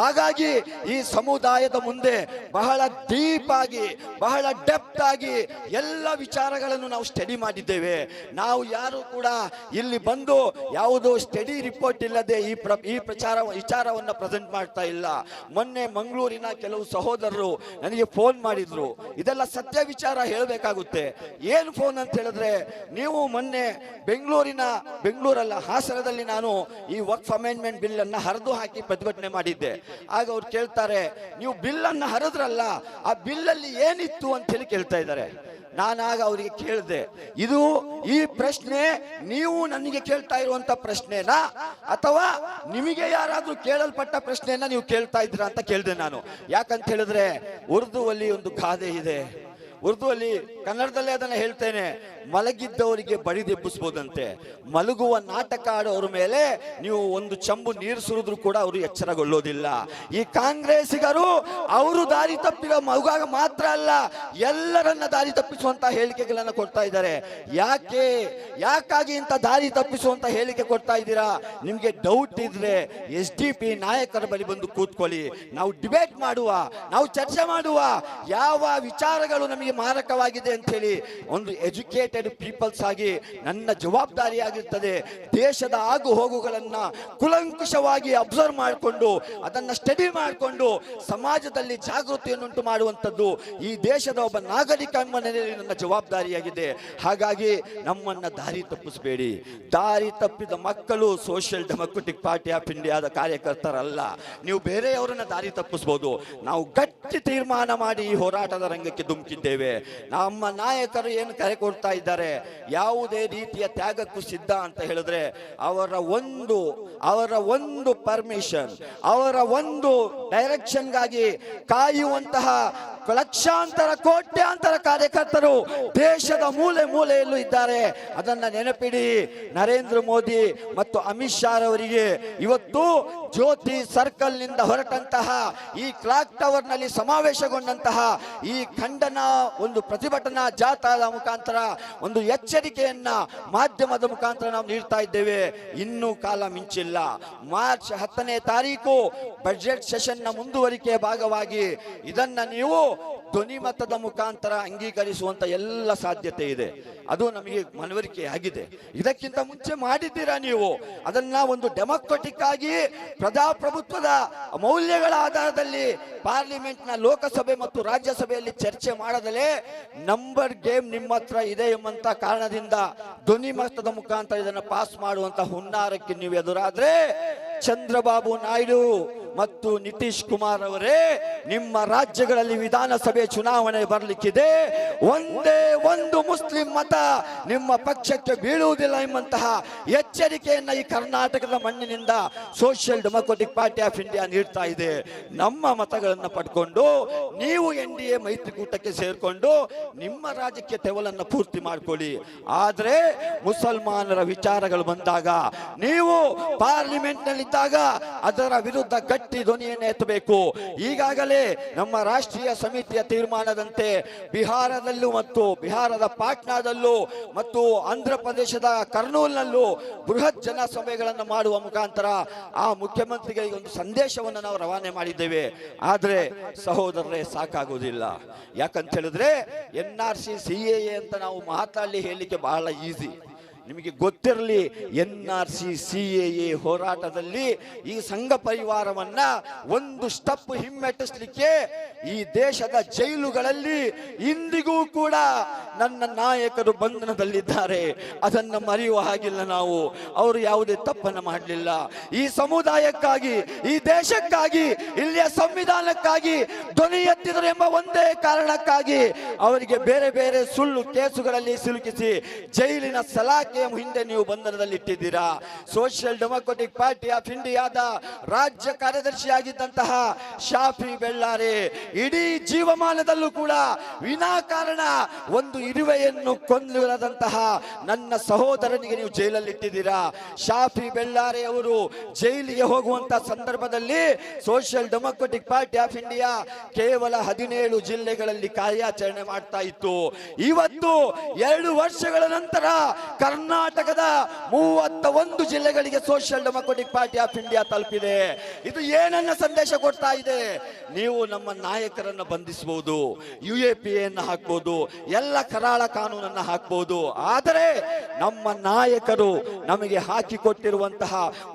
ಹಾಗಾಗಿ ಈ ಸಮುದಾಯದ ಮುಂದೆ ಬಹಳ ಡೀಪ್ ಆಗಿ, ಬಹಳ ಡೆಪ್ತ್ ಆಗಿ ಎಲ್ಲ ವಿಚಾರಗಳನ್ನು ನಾವು ಸ್ಟಡಿ ಮಾಡಿದ್ದೇವೆ. ನಾವು ಯಾರು ಕೂಡ ಇಲ್ಲಿ ಬಂದು ಯಾವುದೋ ಸ್ಟಡಿ ರಿಪೋರ್ಟ್ ಇಲ್ಲದೆ ಈ ಪ್ರ, ಈ ಪ್ರಚಾರ, ವಿಚಾರವನ್ನ ಪ್ರೆಸೆಂಟ್ ಮಾಡ್ತಾ ಇಲ್ಲ. ಮೊನ್ನೆ ಮಂಗಳೂರಿನ ಕೆಲವು ಸಹೋದರರು ನನಗೆ ಫೋನ್ ಮಾಡಿದ್ರು. ಇದೆಲ್ಲ ಸತ್ಯ ವಿಚಾರ ಹೇಳಬೇಕಾಗುತ್ತೆ. ಏನು ಫೋನ್ ಅಂತ ಹೇಳಿದ್ರೆ, ನೀವು ಮೊನ್ನೆ ಬೆಂಗಳೂರಿನ, ಬೆಂಗಳೂರಲ್ಲ, ಹಾಸನದಲ್ಲಿ ನಾನು ಈ ವರ್ಕ್ ಅಮೆಂಡ್ಮೆಂಟ್ ಬಿಲ್ ಅನ್ನ ಹರಿದು ಹಾಕಿ ಪ್ರತಿಭಟನೆ ಮಾಡಿದ್ದೆ. ಆಗ ಅವ್ರು ಕೇಳ್ತಾರೆ, ನೀವು ಬಿಲ್ ಅನ್ನ ಹರಿದ್ರಲ್ಲ, ಆ ಬಿಲ್ ಅಲ್ಲಿ ಏನಿತ್ತು? ಅಂತ ಹೇಳಿ ಕೇಳ್ತಾ ಇದ್ದಾರೆ. ನಾನಾಗ ಅವರಿಗೆ ಕೇಳಿದೆ, ಇದು ಈ ಪ್ರಶ್ನೆ ನೀವು ನನಗೆ ಕೇಳ್ತಾ ಇರುವಂತ ಪ್ರಶ್ನೆನಾ? ಅಥವಾ ನಿಮಗೆ ಯಾರಾದ್ರೂ ಕೇಳಲ್ಪಟ್ಟ ಪ್ರಶ್ನೆಯನ್ನ ನೀವು ಕೇಳ್ತಾ ಇದ್ದೀರಾ? ಅಂತ ಕೇಳಿದೆ ನಾನು. ಯಾಕಂತ ಹೇಳಿದ್ರೆ, ಉರ್ದುವಲ್ಲಿ ಒಂದು ಗಾದೆ ಇದೆ. ಉರ್ದುವಲ್ಲಿ ಕನ್ನಡದಲ್ಲೇ ಅದನ್ನ ಹೇಳ್ತೇನೆ. ಮಲಗಿದ್ದವರಿಗೆ ಬಡಿದೆಬ್ಬಿಸ್ಬೋದಂತೆ ಮಲಗುವ ನಾಟಕ ಆಡೋರ ಮೇಲೆ ನೀವು ಒಂದು ಚಂಬು ನೀರು ಸುರಿದ್ರು ಕೂಡ ಅವರು ಎಚ್ಚರಗೊಳ್ಳೋದಿಲ್ಲ ಈ ಕಾಂಗ್ರೆಸ್ಸಿಗರು ಅವರು ದಾರಿ ತಪ್ಪಿರೋ ಮಗುವಾಗ ಮಾತ್ರ ಅಲ್ಲ, ಎಲ್ಲರನ್ನ ದಾರಿ ತಪ್ಪಿಸುವಂತ ಹೇಳಿಕೆಗಳನ್ನ ಕೊಡ್ತಾ ಇದ್ದಾರೆ. ಯಾಕೆ, ಯಾಕಾಗಿ ಇಂಥ ದಾರಿ ತಪ್ಪಿಸುವಂತ ಹೇಳಿಕೆ ಕೊಡ್ತಾ ಇದ್ದೀರಾ? ನಿಮ್ಗೆ ಡೌಟ್ ಇದ್ರೆ ಎಸ್ ಡಿ ಪಿ ನಾಯಕರ ಬಳಿ ಬಂದು ಕೂತ್ಕೊಳ್ಳಿ. ನಾವು ಡಿಬೇಟ್ ಮಾಡುವ, ನಾವು ಚರ್ಚೆ ಮಾಡುವ, ಯಾವ ವಿಚಾರಗಳು ನಮಗೆ ಮಾರಕವಾಗಿದೆ ಅಂತ ಹೇಳಿ ಒಂದು ಎಜುಕೇಟೆಡ್ ಪೀಪಲ್ಸ್ ಆಗಿ ನನ್ನ ಜವಾಬ್ದಾರಿಯಾಗಿರ್ತದೆ. ದೇಶದ ಆಗು ಹೋಗುಗಳನ್ನು ಕುಲಂಕುಷವಾಗಿ ಅಬ್ಸರ್ವ್ ಮಾಡಿಕೊಂಡು, ಅದನ್ನು ಸ್ಟಡಿ ಮಾಡಿಕೊಂಡು, ಸಮಾಜದಲ್ಲಿ ಜಾಗೃತಿಯನ್ನುಂಟು ಮಾಡುವಂಥದ್ದು ಈ ದೇಶದ ಒಬ್ಬ ನಾಗರಿಕ ಎಂಬ ನನ್ನ ಜವಾಬ್ದಾರಿಯಾಗಿದೆ. ಹಾಗಾಗಿ ನಮ್ಮನ್ನು ದಾರಿ ತಪ್ಪಿಸಬೇಡಿ. ದಾರಿ ತಪ್ಪಿದ ಮಕ್ಕಳು ಸೋಷಿಯಲ್ ಡೆಮೊಕ್ರೆಟಿಕ್ ಪಾರ್ಟಿ ಆಫ್ ಇಂಡಿಯಾದ ಕಾರ್ಯಕರ್ತರಲ್ಲ. ನೀವು ಬೇರೆಯವರನ್ನ ದಾರಿ ತಪ್ಪಿಸ್ಬೋದು. ನಾವು ಗಟ್ಟಿ ತೀರ್ಮಾನ ಮಾಡಿ ಈ ಹೋರಾಟದ ರಂಗಕ್ಕೆ ಧುಮುಕಿದ್ದೇವೆ. ನಮ್ಮ ನಾಯಕರು ಏನು ಕರೆ ಕೊಡ್ತಾ ಯಾವುದೇ ರೀತಿಯ ತ್ಯಾಗಕ್ಕೂ ಸಿದ್ಧ ಅಂತ ಹೇಳಿದ್ರೆ ಅವರ ಒಂದು ಅವರ ಒಂದು ಪರ್ಮಿಷನ್ ಅವರ ಒಂದು ಡೈರೆಕ್ಷನ್ಗಾಗಿ ಕಾಯುವಂತಹ ಲಕ್ಷಾಂತರ, ಕೋಟ್ಯಾಂತರ ಕಾರ್ಯಕರ್ತರು ದೇಶದ ಮೂಲೆ ಮೂಲೆಯಲ್ಲೂ ಇದ್ದಾರೆ. ಅದನ್ನ ನೆನಪಿಡಿ. ನರೇಂದ್ರ ಮೋದಿ ಮತ್ತು ಅಮಿತ್ ಶಾ ಅವರಿಗೆ ಇವತ್ತು ಜ್ಯೋತಿ ಸರ್ಕಲ್ನಿಂದ ಹೊರಟಂತಹ ಈ ಕ್ಲಾಕ್ ಟವರ್ನಲ್ಲಿ ಸಮಾವೇಶಗೊಂಡಂತಹ ಈ ಖಂಡನ ಒಂದು ಪ್ರತಿಭಟನಾ ಜಾಥಾದ ಮುಖಾಂತರ ಒಂದು ಎಚ್ಚರಿಕೆಯನ್ನ ಮಾಧ್ಯಮದ ಮುಖಾಂತರ ನಾವು ನೀಡ್ತಾ ಇದ್ದೇವೆ. ಇನ್ನೂ ಕಾಲ ಮಿಂಚಿಲ್ಲ. ಮಾರ್ಚ್ ಹತ್ತನೇ ತಾರೀಕು ಬಜೆಟ್ ಸೆಷನ್ನ ಮುಂದುವರಿಕೆಯ ಭಾಗವಾಗಿ ಇದನ್ನ ನೀವು ಧ್ವನಿಮತದ ಮುಖಾಂತರ ಅಂಗೀಕರಿಸುವಂತ ಎಲ್ಲ ಸಾಧ್ಯತೆ ಇದೆ. ಅದು ನಮಗೆ ಮನವರಿಕೆ ಆಗಿದೆ. ಇದಕ್ಕಿಂತ ಮುಂಚೆ ಮಾಡಿದ್ದೀರಾ ನೀವು? ಅದನ್ನ ಒಂದು ಡೆಮೊಕ್ರೆಟಿಕ್ ಆಗಿ ಪ್ರಜಾಪ್ರಭುತ್ವದ ಮೌಲ್ಯಗಳ ಆಧಾರದಲ್ಲಿ ಪಾರ್ಲಿಮೆಂಟ್ನ ಲೋಕಸಭೆ ಮತ್ತು ರಾಜ್ಯಸಭೆಯಲ್ಲಿ ಚರ್ಚೆ ಮಾಡದಲೇ ನಂಬರ್ ಗೇಮ್ ನಿಮ್ಮ ಇದೆ ಎಂಬಂತ ಕಾರಣದಿಂದ ಧ್ವನಿಮತದ ಮುಖಾಂತರ ಇದನ್ನ ಪಾಸ್ ಮಾಡುವಂತ ಹುನ್ನಾರಕ್ಕೆ ನೀವು ಎದುರಾದ್ರೆ ಚಂದ್ರಬಾಬು ನಾಯ್ಡು ಮತ್ತು ನಿತೀಶ್ ಕುಮಾರ್ ಅವರೇ, ನಿಮ್ಮ ರಾಜ್ಯಗಳಲ್ಲಿ ವಿಧಾನಸಭೆ ಚುನಾವಣೆ ಬರಲಿಕ್ಕಿದೆ. ಒಂದೇ ಒಂದು ಮುಸ್ಲಿಂ ಮತ ನಿಮ್ಮ ಪಕ್ಷಕ್ಕೆ ಬೀಳುವುದಿಲ್ಲ ಎಂಬಂತಹ ಎಚ್ಚರಿಕೆಯನ್ನು ಈ ಕರ್ನಾಟಕದ ಮಣ್ಣಿನಿಂದ social democratic party of India ನೀಡ್ತಾ ಇದೆ. ನಮ್ಮ ಮತಗಳನ್ನು ಪಡ್ಕೊಂಡು, ನೀವು ಎನ್ ಡಿ ಎ ಮೈತ್ರಿಕೂಟಕ್ಕೆ ಸೇರಿಕೊಂಡು ನಿಮ್ಮ ರಾಜ್ಯಕ್ಕೆ ತೆವಲನ್ನು ಪೂರ್ತಿ ಮಾಡಿಕೊಳ್ಳಿ. ಆದರೆ ಮುಸಲ್ಮಾನರ ವಿಚಾರಗಳು ಬಂದಾಗ, ನೀವು ಪಾರ್ಲಿಮೆಂಟ್ನಲ್ಲಿದ್ದಾಗ ಅದರ ವಿರುದ್ಧ ಗಟ್ಟಿ ಧ್ವನಿಯನ್ನು ಎತ್ತಬೇಕು. ಈಗಾಗಲೇ ನಮ್ಮ ರಾಷ್ಟ್ರೀಯ ಸಮಿತಿಯ ತೀರ್ಮಾನದಂತೆ ಬಿಹಾರದಲ್ಲೂ ಮತ್ತು ಬಿಹಾರದ ಪಾಟ್ನಾದಲ್ಲೂ ಮತ್ತು ಆಂಧ್ರ ಪ್ರದೇಶದ ಕರ್ನೂಲ್ನಲ್ಲೂ ಬೃಹತ್ ಜನಸಭೆಗಳನ್ನು ಮಾಡುವ ಮುಖಾಂತರ ಆ ಮುಖ್ಯಮಂತ್ರಿಗಳಿಗೆ ಒಂದು ಸಂದೇಶವನ್ನು ನಾವು ರವಾನೆ ಮಾಡಿದ್ದೇವೆ. ಆದರೆ ಸಹೋದರರೇ, ಸಾಕಾಗುವುದಿಲ್ಲ. ಯಾಕಂತ ಹೇಳಿದ್ರೆ N R C C A ಅಂತ ನಾವು ಮಾತಾಡಲಿ ಹೇಳಲಿಕ್ಕೆ ಬಹಳ ಈಸಿ. ನಿಮಗೆ ಗೊತ್ತಿರಲಿ N R C C A ಹೋರಾಟದಲ್ಲಿ ಈ ಸಂಘ ಪರಿವಾರವನ್ನ ಒಂದು ಸ್ಟೆಪ್ ಹಿಮ್ಮೆಟ್ಟಿಸಲಿಕ್ಕೆ ಈ ದೇಶದ ಜೈಲುಗಳಲ್ಲಿ ಇಂದಿಗೂ ಕೂಡ ನನ್ನ ನಾಯಕರು ಬಂಧನದಲ್ಲಿದ್ದಾರೆ. ಅದನ್ನು ಮರೆಯುವ ಹಾಗಿಲ್ಲ ನಾವು. ಅವರು ಯಾವುದೇ ತಪ್ಪನ್ನು ಮಾಡಲಿಲ್ಲ. ಈ ಸಮುದಾಯಕ್ಕಾಗಿ, ಈ ದೇಶಕ್ಕಾಗಿ, ಇಲ್ಲಿಯ ಸಂವಿಧಾನಕ್ಕಾಗಿ ಧ್ವನಿ ಎತ್ತಿದರು ಎಂಬ ಒಂದೇ ಕಾರಣಕ್ಕಾಗಿ ಅವರಿಗೆ ಬೇರೆ ಬೇರೆ ಸುಳ್ಳು ಕೇಸುಗಳಲ್ಲಿ ಸಿಲುಕಿಸಿ ಜೈಲಿನ ಸಲಾಖೆಯ ಹಿಂದೆ ನೀವು ಬಂಧನದಲ್ಲಿಟ್ಟಿದ್ದೀರಾ ಸೋಷಿಯಲ್ ಡೆಮೊಕ್ರೆಟಿಕ್ ಪಾರ್ಟಿ ಆಫ್ ಇಂಡಿಯಾದ ರಾಜ್ಯ ಕಾರ್ಯದರ್ಶಿಯಾಗಿದ್ದಂತಹ ಶಾಫಿ ಬೆಳ್ಳಾರೆ ಇಡೀ ಜೀವಮಾನದಲ್ಲೂ ಕೂಡ ವಿನಾಕಾರಣ ಒಂದು ಇರುವೆಯನ್ನು ಕೊಂದಿರದಂತಹ ನನ್ನ ಸಹೋದರನಿಗೆ ನೀವು ಜೈಲಲ್ಲಿ ಇಟ್ಟಿದ್ದೀರಾ? ಶಾಫಿ ಬೆಳ್ಳಾರೆ ಅವರು ಜೈಲಿಗೆ ಹೋಗುವಂತ ಸಂದರ್ಭದಲ್ಲಿ social democratic party of India ಕೇವಲ ಹದಿನೇಳು ಜಿಲ್ಲೆಗಳಲ್ಲಿ ಕಾರ್ಯಾಚರಣೆ ಮಾಡ್ತಾ ಇತ್ತು. ಇವತ್ತು ಎರಡು ವರ್ಷಗಳ ನಂತರ ಕರ್ನಾಟಕದ ಮೂವತ್ತ ಒಂದು ಜಿಲ್ಲೆಗಳಿಗೆ social democratic party of India ತಲುಪಿದೆ. ಇದು ಏನನ್ನ ಸಂದೇಶ ಕೊಡ್ತಾ ಇದೆ? ನೀವು ನಮ್ಮ ನಾಯಕರನ್ನ ಬಂಧಿಸಬಹುದು ಯು ಎ ಪಿ ಎನ್ನ ಹಾಕ್ಬೋದು, ಎಲ್ಲ ಕರಾಳ ಕಾನೂನನ್ನ ಹಾಕ್ಬೋದು. ಆದರೆ ನಮ್ಮ ನಾಯಕರು ನಮಗೆ ಹಾಕಿಕೊಟ್ಟಿರುವಂತಹ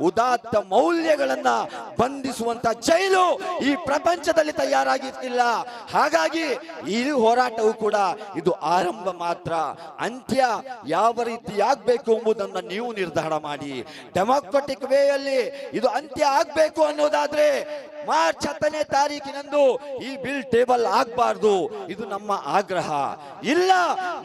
ಉದಾತ್ತ ಮೌಲ್ಯಗಳನ್ನ ಬಂಧಿಸುವಂತಹ ಜೈಲು ಈ ಪ್ರಪಂಚದಲ್ಲಿ ತಯಾರಾಗಿರ್ತಿಲ್ಲ. ಹಾಗಾಗಿ ಈ ಹೋರಾಟವು ಕೂಡ ಇದು ಆರಂಭ ಮಾತ್ರ. ಅಂತ್ಯ ಯಾವ ರೀತಿ ಆಗ್ಬೇಕು ಎಂಬುದನ್ನು ನೀವು ನಿರ್ಧಾರ ಮಾಡಿ. ಡೆಮೋಕ್ರೆಟಿಕ್ ವೇಯಲ್ಲಿ ಇದು ಅಂತ್ಯ ಆಗಬೇಕು ಅನ್ನೋದಾದ್ರೆ ಮಾರ್ಚ್ ಹತ್ತನೇ ತಾರೀಕಿನಂದು ಈ ಬಿಲ್ ಟೇಬಲ್ ಆಗ್ಬಾರ್ದು. ಇದು ನಮ್ಮ ಆಗ್ರಹ. ಇಲ್ಲ,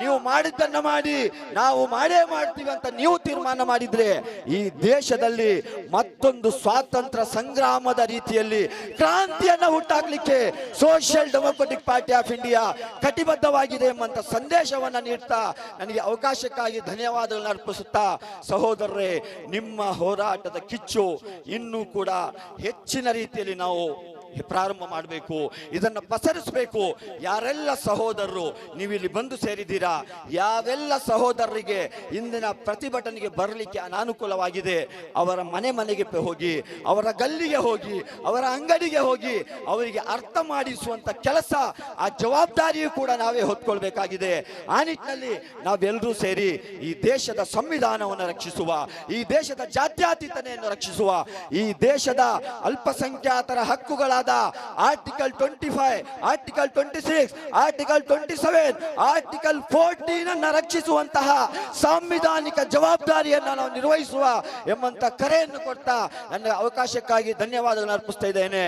ನೀವು ಮಾಡಿದ್ದನ್ನ ಮಾಡಿ, ನಾವು ಮಾಡೇ ಮಾಡ್ತೀವಿ ಅಂತ ನೀವು ತೀರ್ಮಾನ ಮಾಡಿದ್ರೆ ಈ ದೇಶದಲ್ಲಿ ಮತ್ತೊಂದು ಸ್ವಾತಂತ್ರ್ಯ ಸಂಗ್ರಾಮದ ರೀತಿಯಲ್ಲಿ ಕ್ರಾಂತಿಯನ್ನ ಹುಟ್ಟಾಕ್ಲಿಕ್ಕೆ social democratic party of India ಕಟಿಬದ್ಧವಾಗಿದೆ ಎಂಬಂತ ಸಂದೇಶವನ್ನ ನೀಡ್ತಾ ನನಗೆ ಅವಕಾಶಕ್ಕಾಗಿ ಧನ್ಯವಾದಗಳನ್ನ ಅರ್ಪಿಸುತ್ತಾ ಸಹೋದರರೇ, ನಿಮ್ಮ ಹೋರಾಟದ ಕಿಚ್ಚು ಇನ್ನೂ ಕೂಡ ಹೆಚ್ಚಿನ ರೀತಿಯಲ್ಲಿ ನಾವು ನಾವು ಪ್ರಾರಂಭ ಮಾಡಬೇಕು, ಇದನ್ನು ಪಸರಿಸಬೇಕು. ಯಾರೆಲ್ಲ ಸಹೋದರರು ನೀವು ಇಲ್ಲಿ ಬಂದು ಸೇರಿದ್ದೀರಾ? ಯಾವೆಲ್ಲ ಸಹೋದರರಿಗೆ ಇಂದಿನ ಪ್ರತಿಭಟನೆಗೆ ಬರಲಿಕ್ಕೆ ಅನಾನುಕೂಲವಾಗಿದೆ? ಅವರ ಮನೆ ಮನೆಗೆ ಹೋಗಿ, ಅವರ ಗಲ್ಲಿಗೆ ಹೋಗಿ, ಅವರ ಅಂಗಡಿಗೆ ಹೋಗಿ, ಅವರಿಗೆ ಅರ್ಥ ಮಾಡಿಸುವಂಥ ಕೆಲಸ, ಆ ಜವಾಬ್ದಾರಿಯು ಕೂಡ ನಾವೇ ಹೊತ್ಕೊಳ್ಬೇಕಾಗಿದೆ. ಆ ನಿಟ್ಟಿನಲ್ಲಿ ನಾವೆಲ್ಲರೂ ಸೇರಿ ಈ ದೇಶದ ಸಂವಿಧಾನವನ್ನು ರಕ್ಷಿಸುವ, ಈ ದೇಶದ ಜಾತ್ಯಾತೀತನೆಯನ್ನು ರಕ್ಷಿಸುವ, ಈ ದೇಶದ ಅಲ್ಪಸಂಖ್ಯಾತರ article twenty five article twenty six article twenty seven article fourteen ಅನ್ನ ರಕ್ಷಿಸುವಂತಹ ಸಾಂವಿಧಾನಿಕ ಜವಾಬ್ದಾರಿಯನ್ನ ನಾವು ನಿರ್ವಹಿಸುವ ಎಂಬಂತ ಕರೆಯನ್ನು ಕೊಡ್ತಾ ನನ್ನ ಅವಕಾಶಕ್ಕಾಗಿ ಧನ್ಯವಾದಗಳನ್ನು ಅರ್ಪಿಸ್ತಾ ಇದ್ದೇನೆ.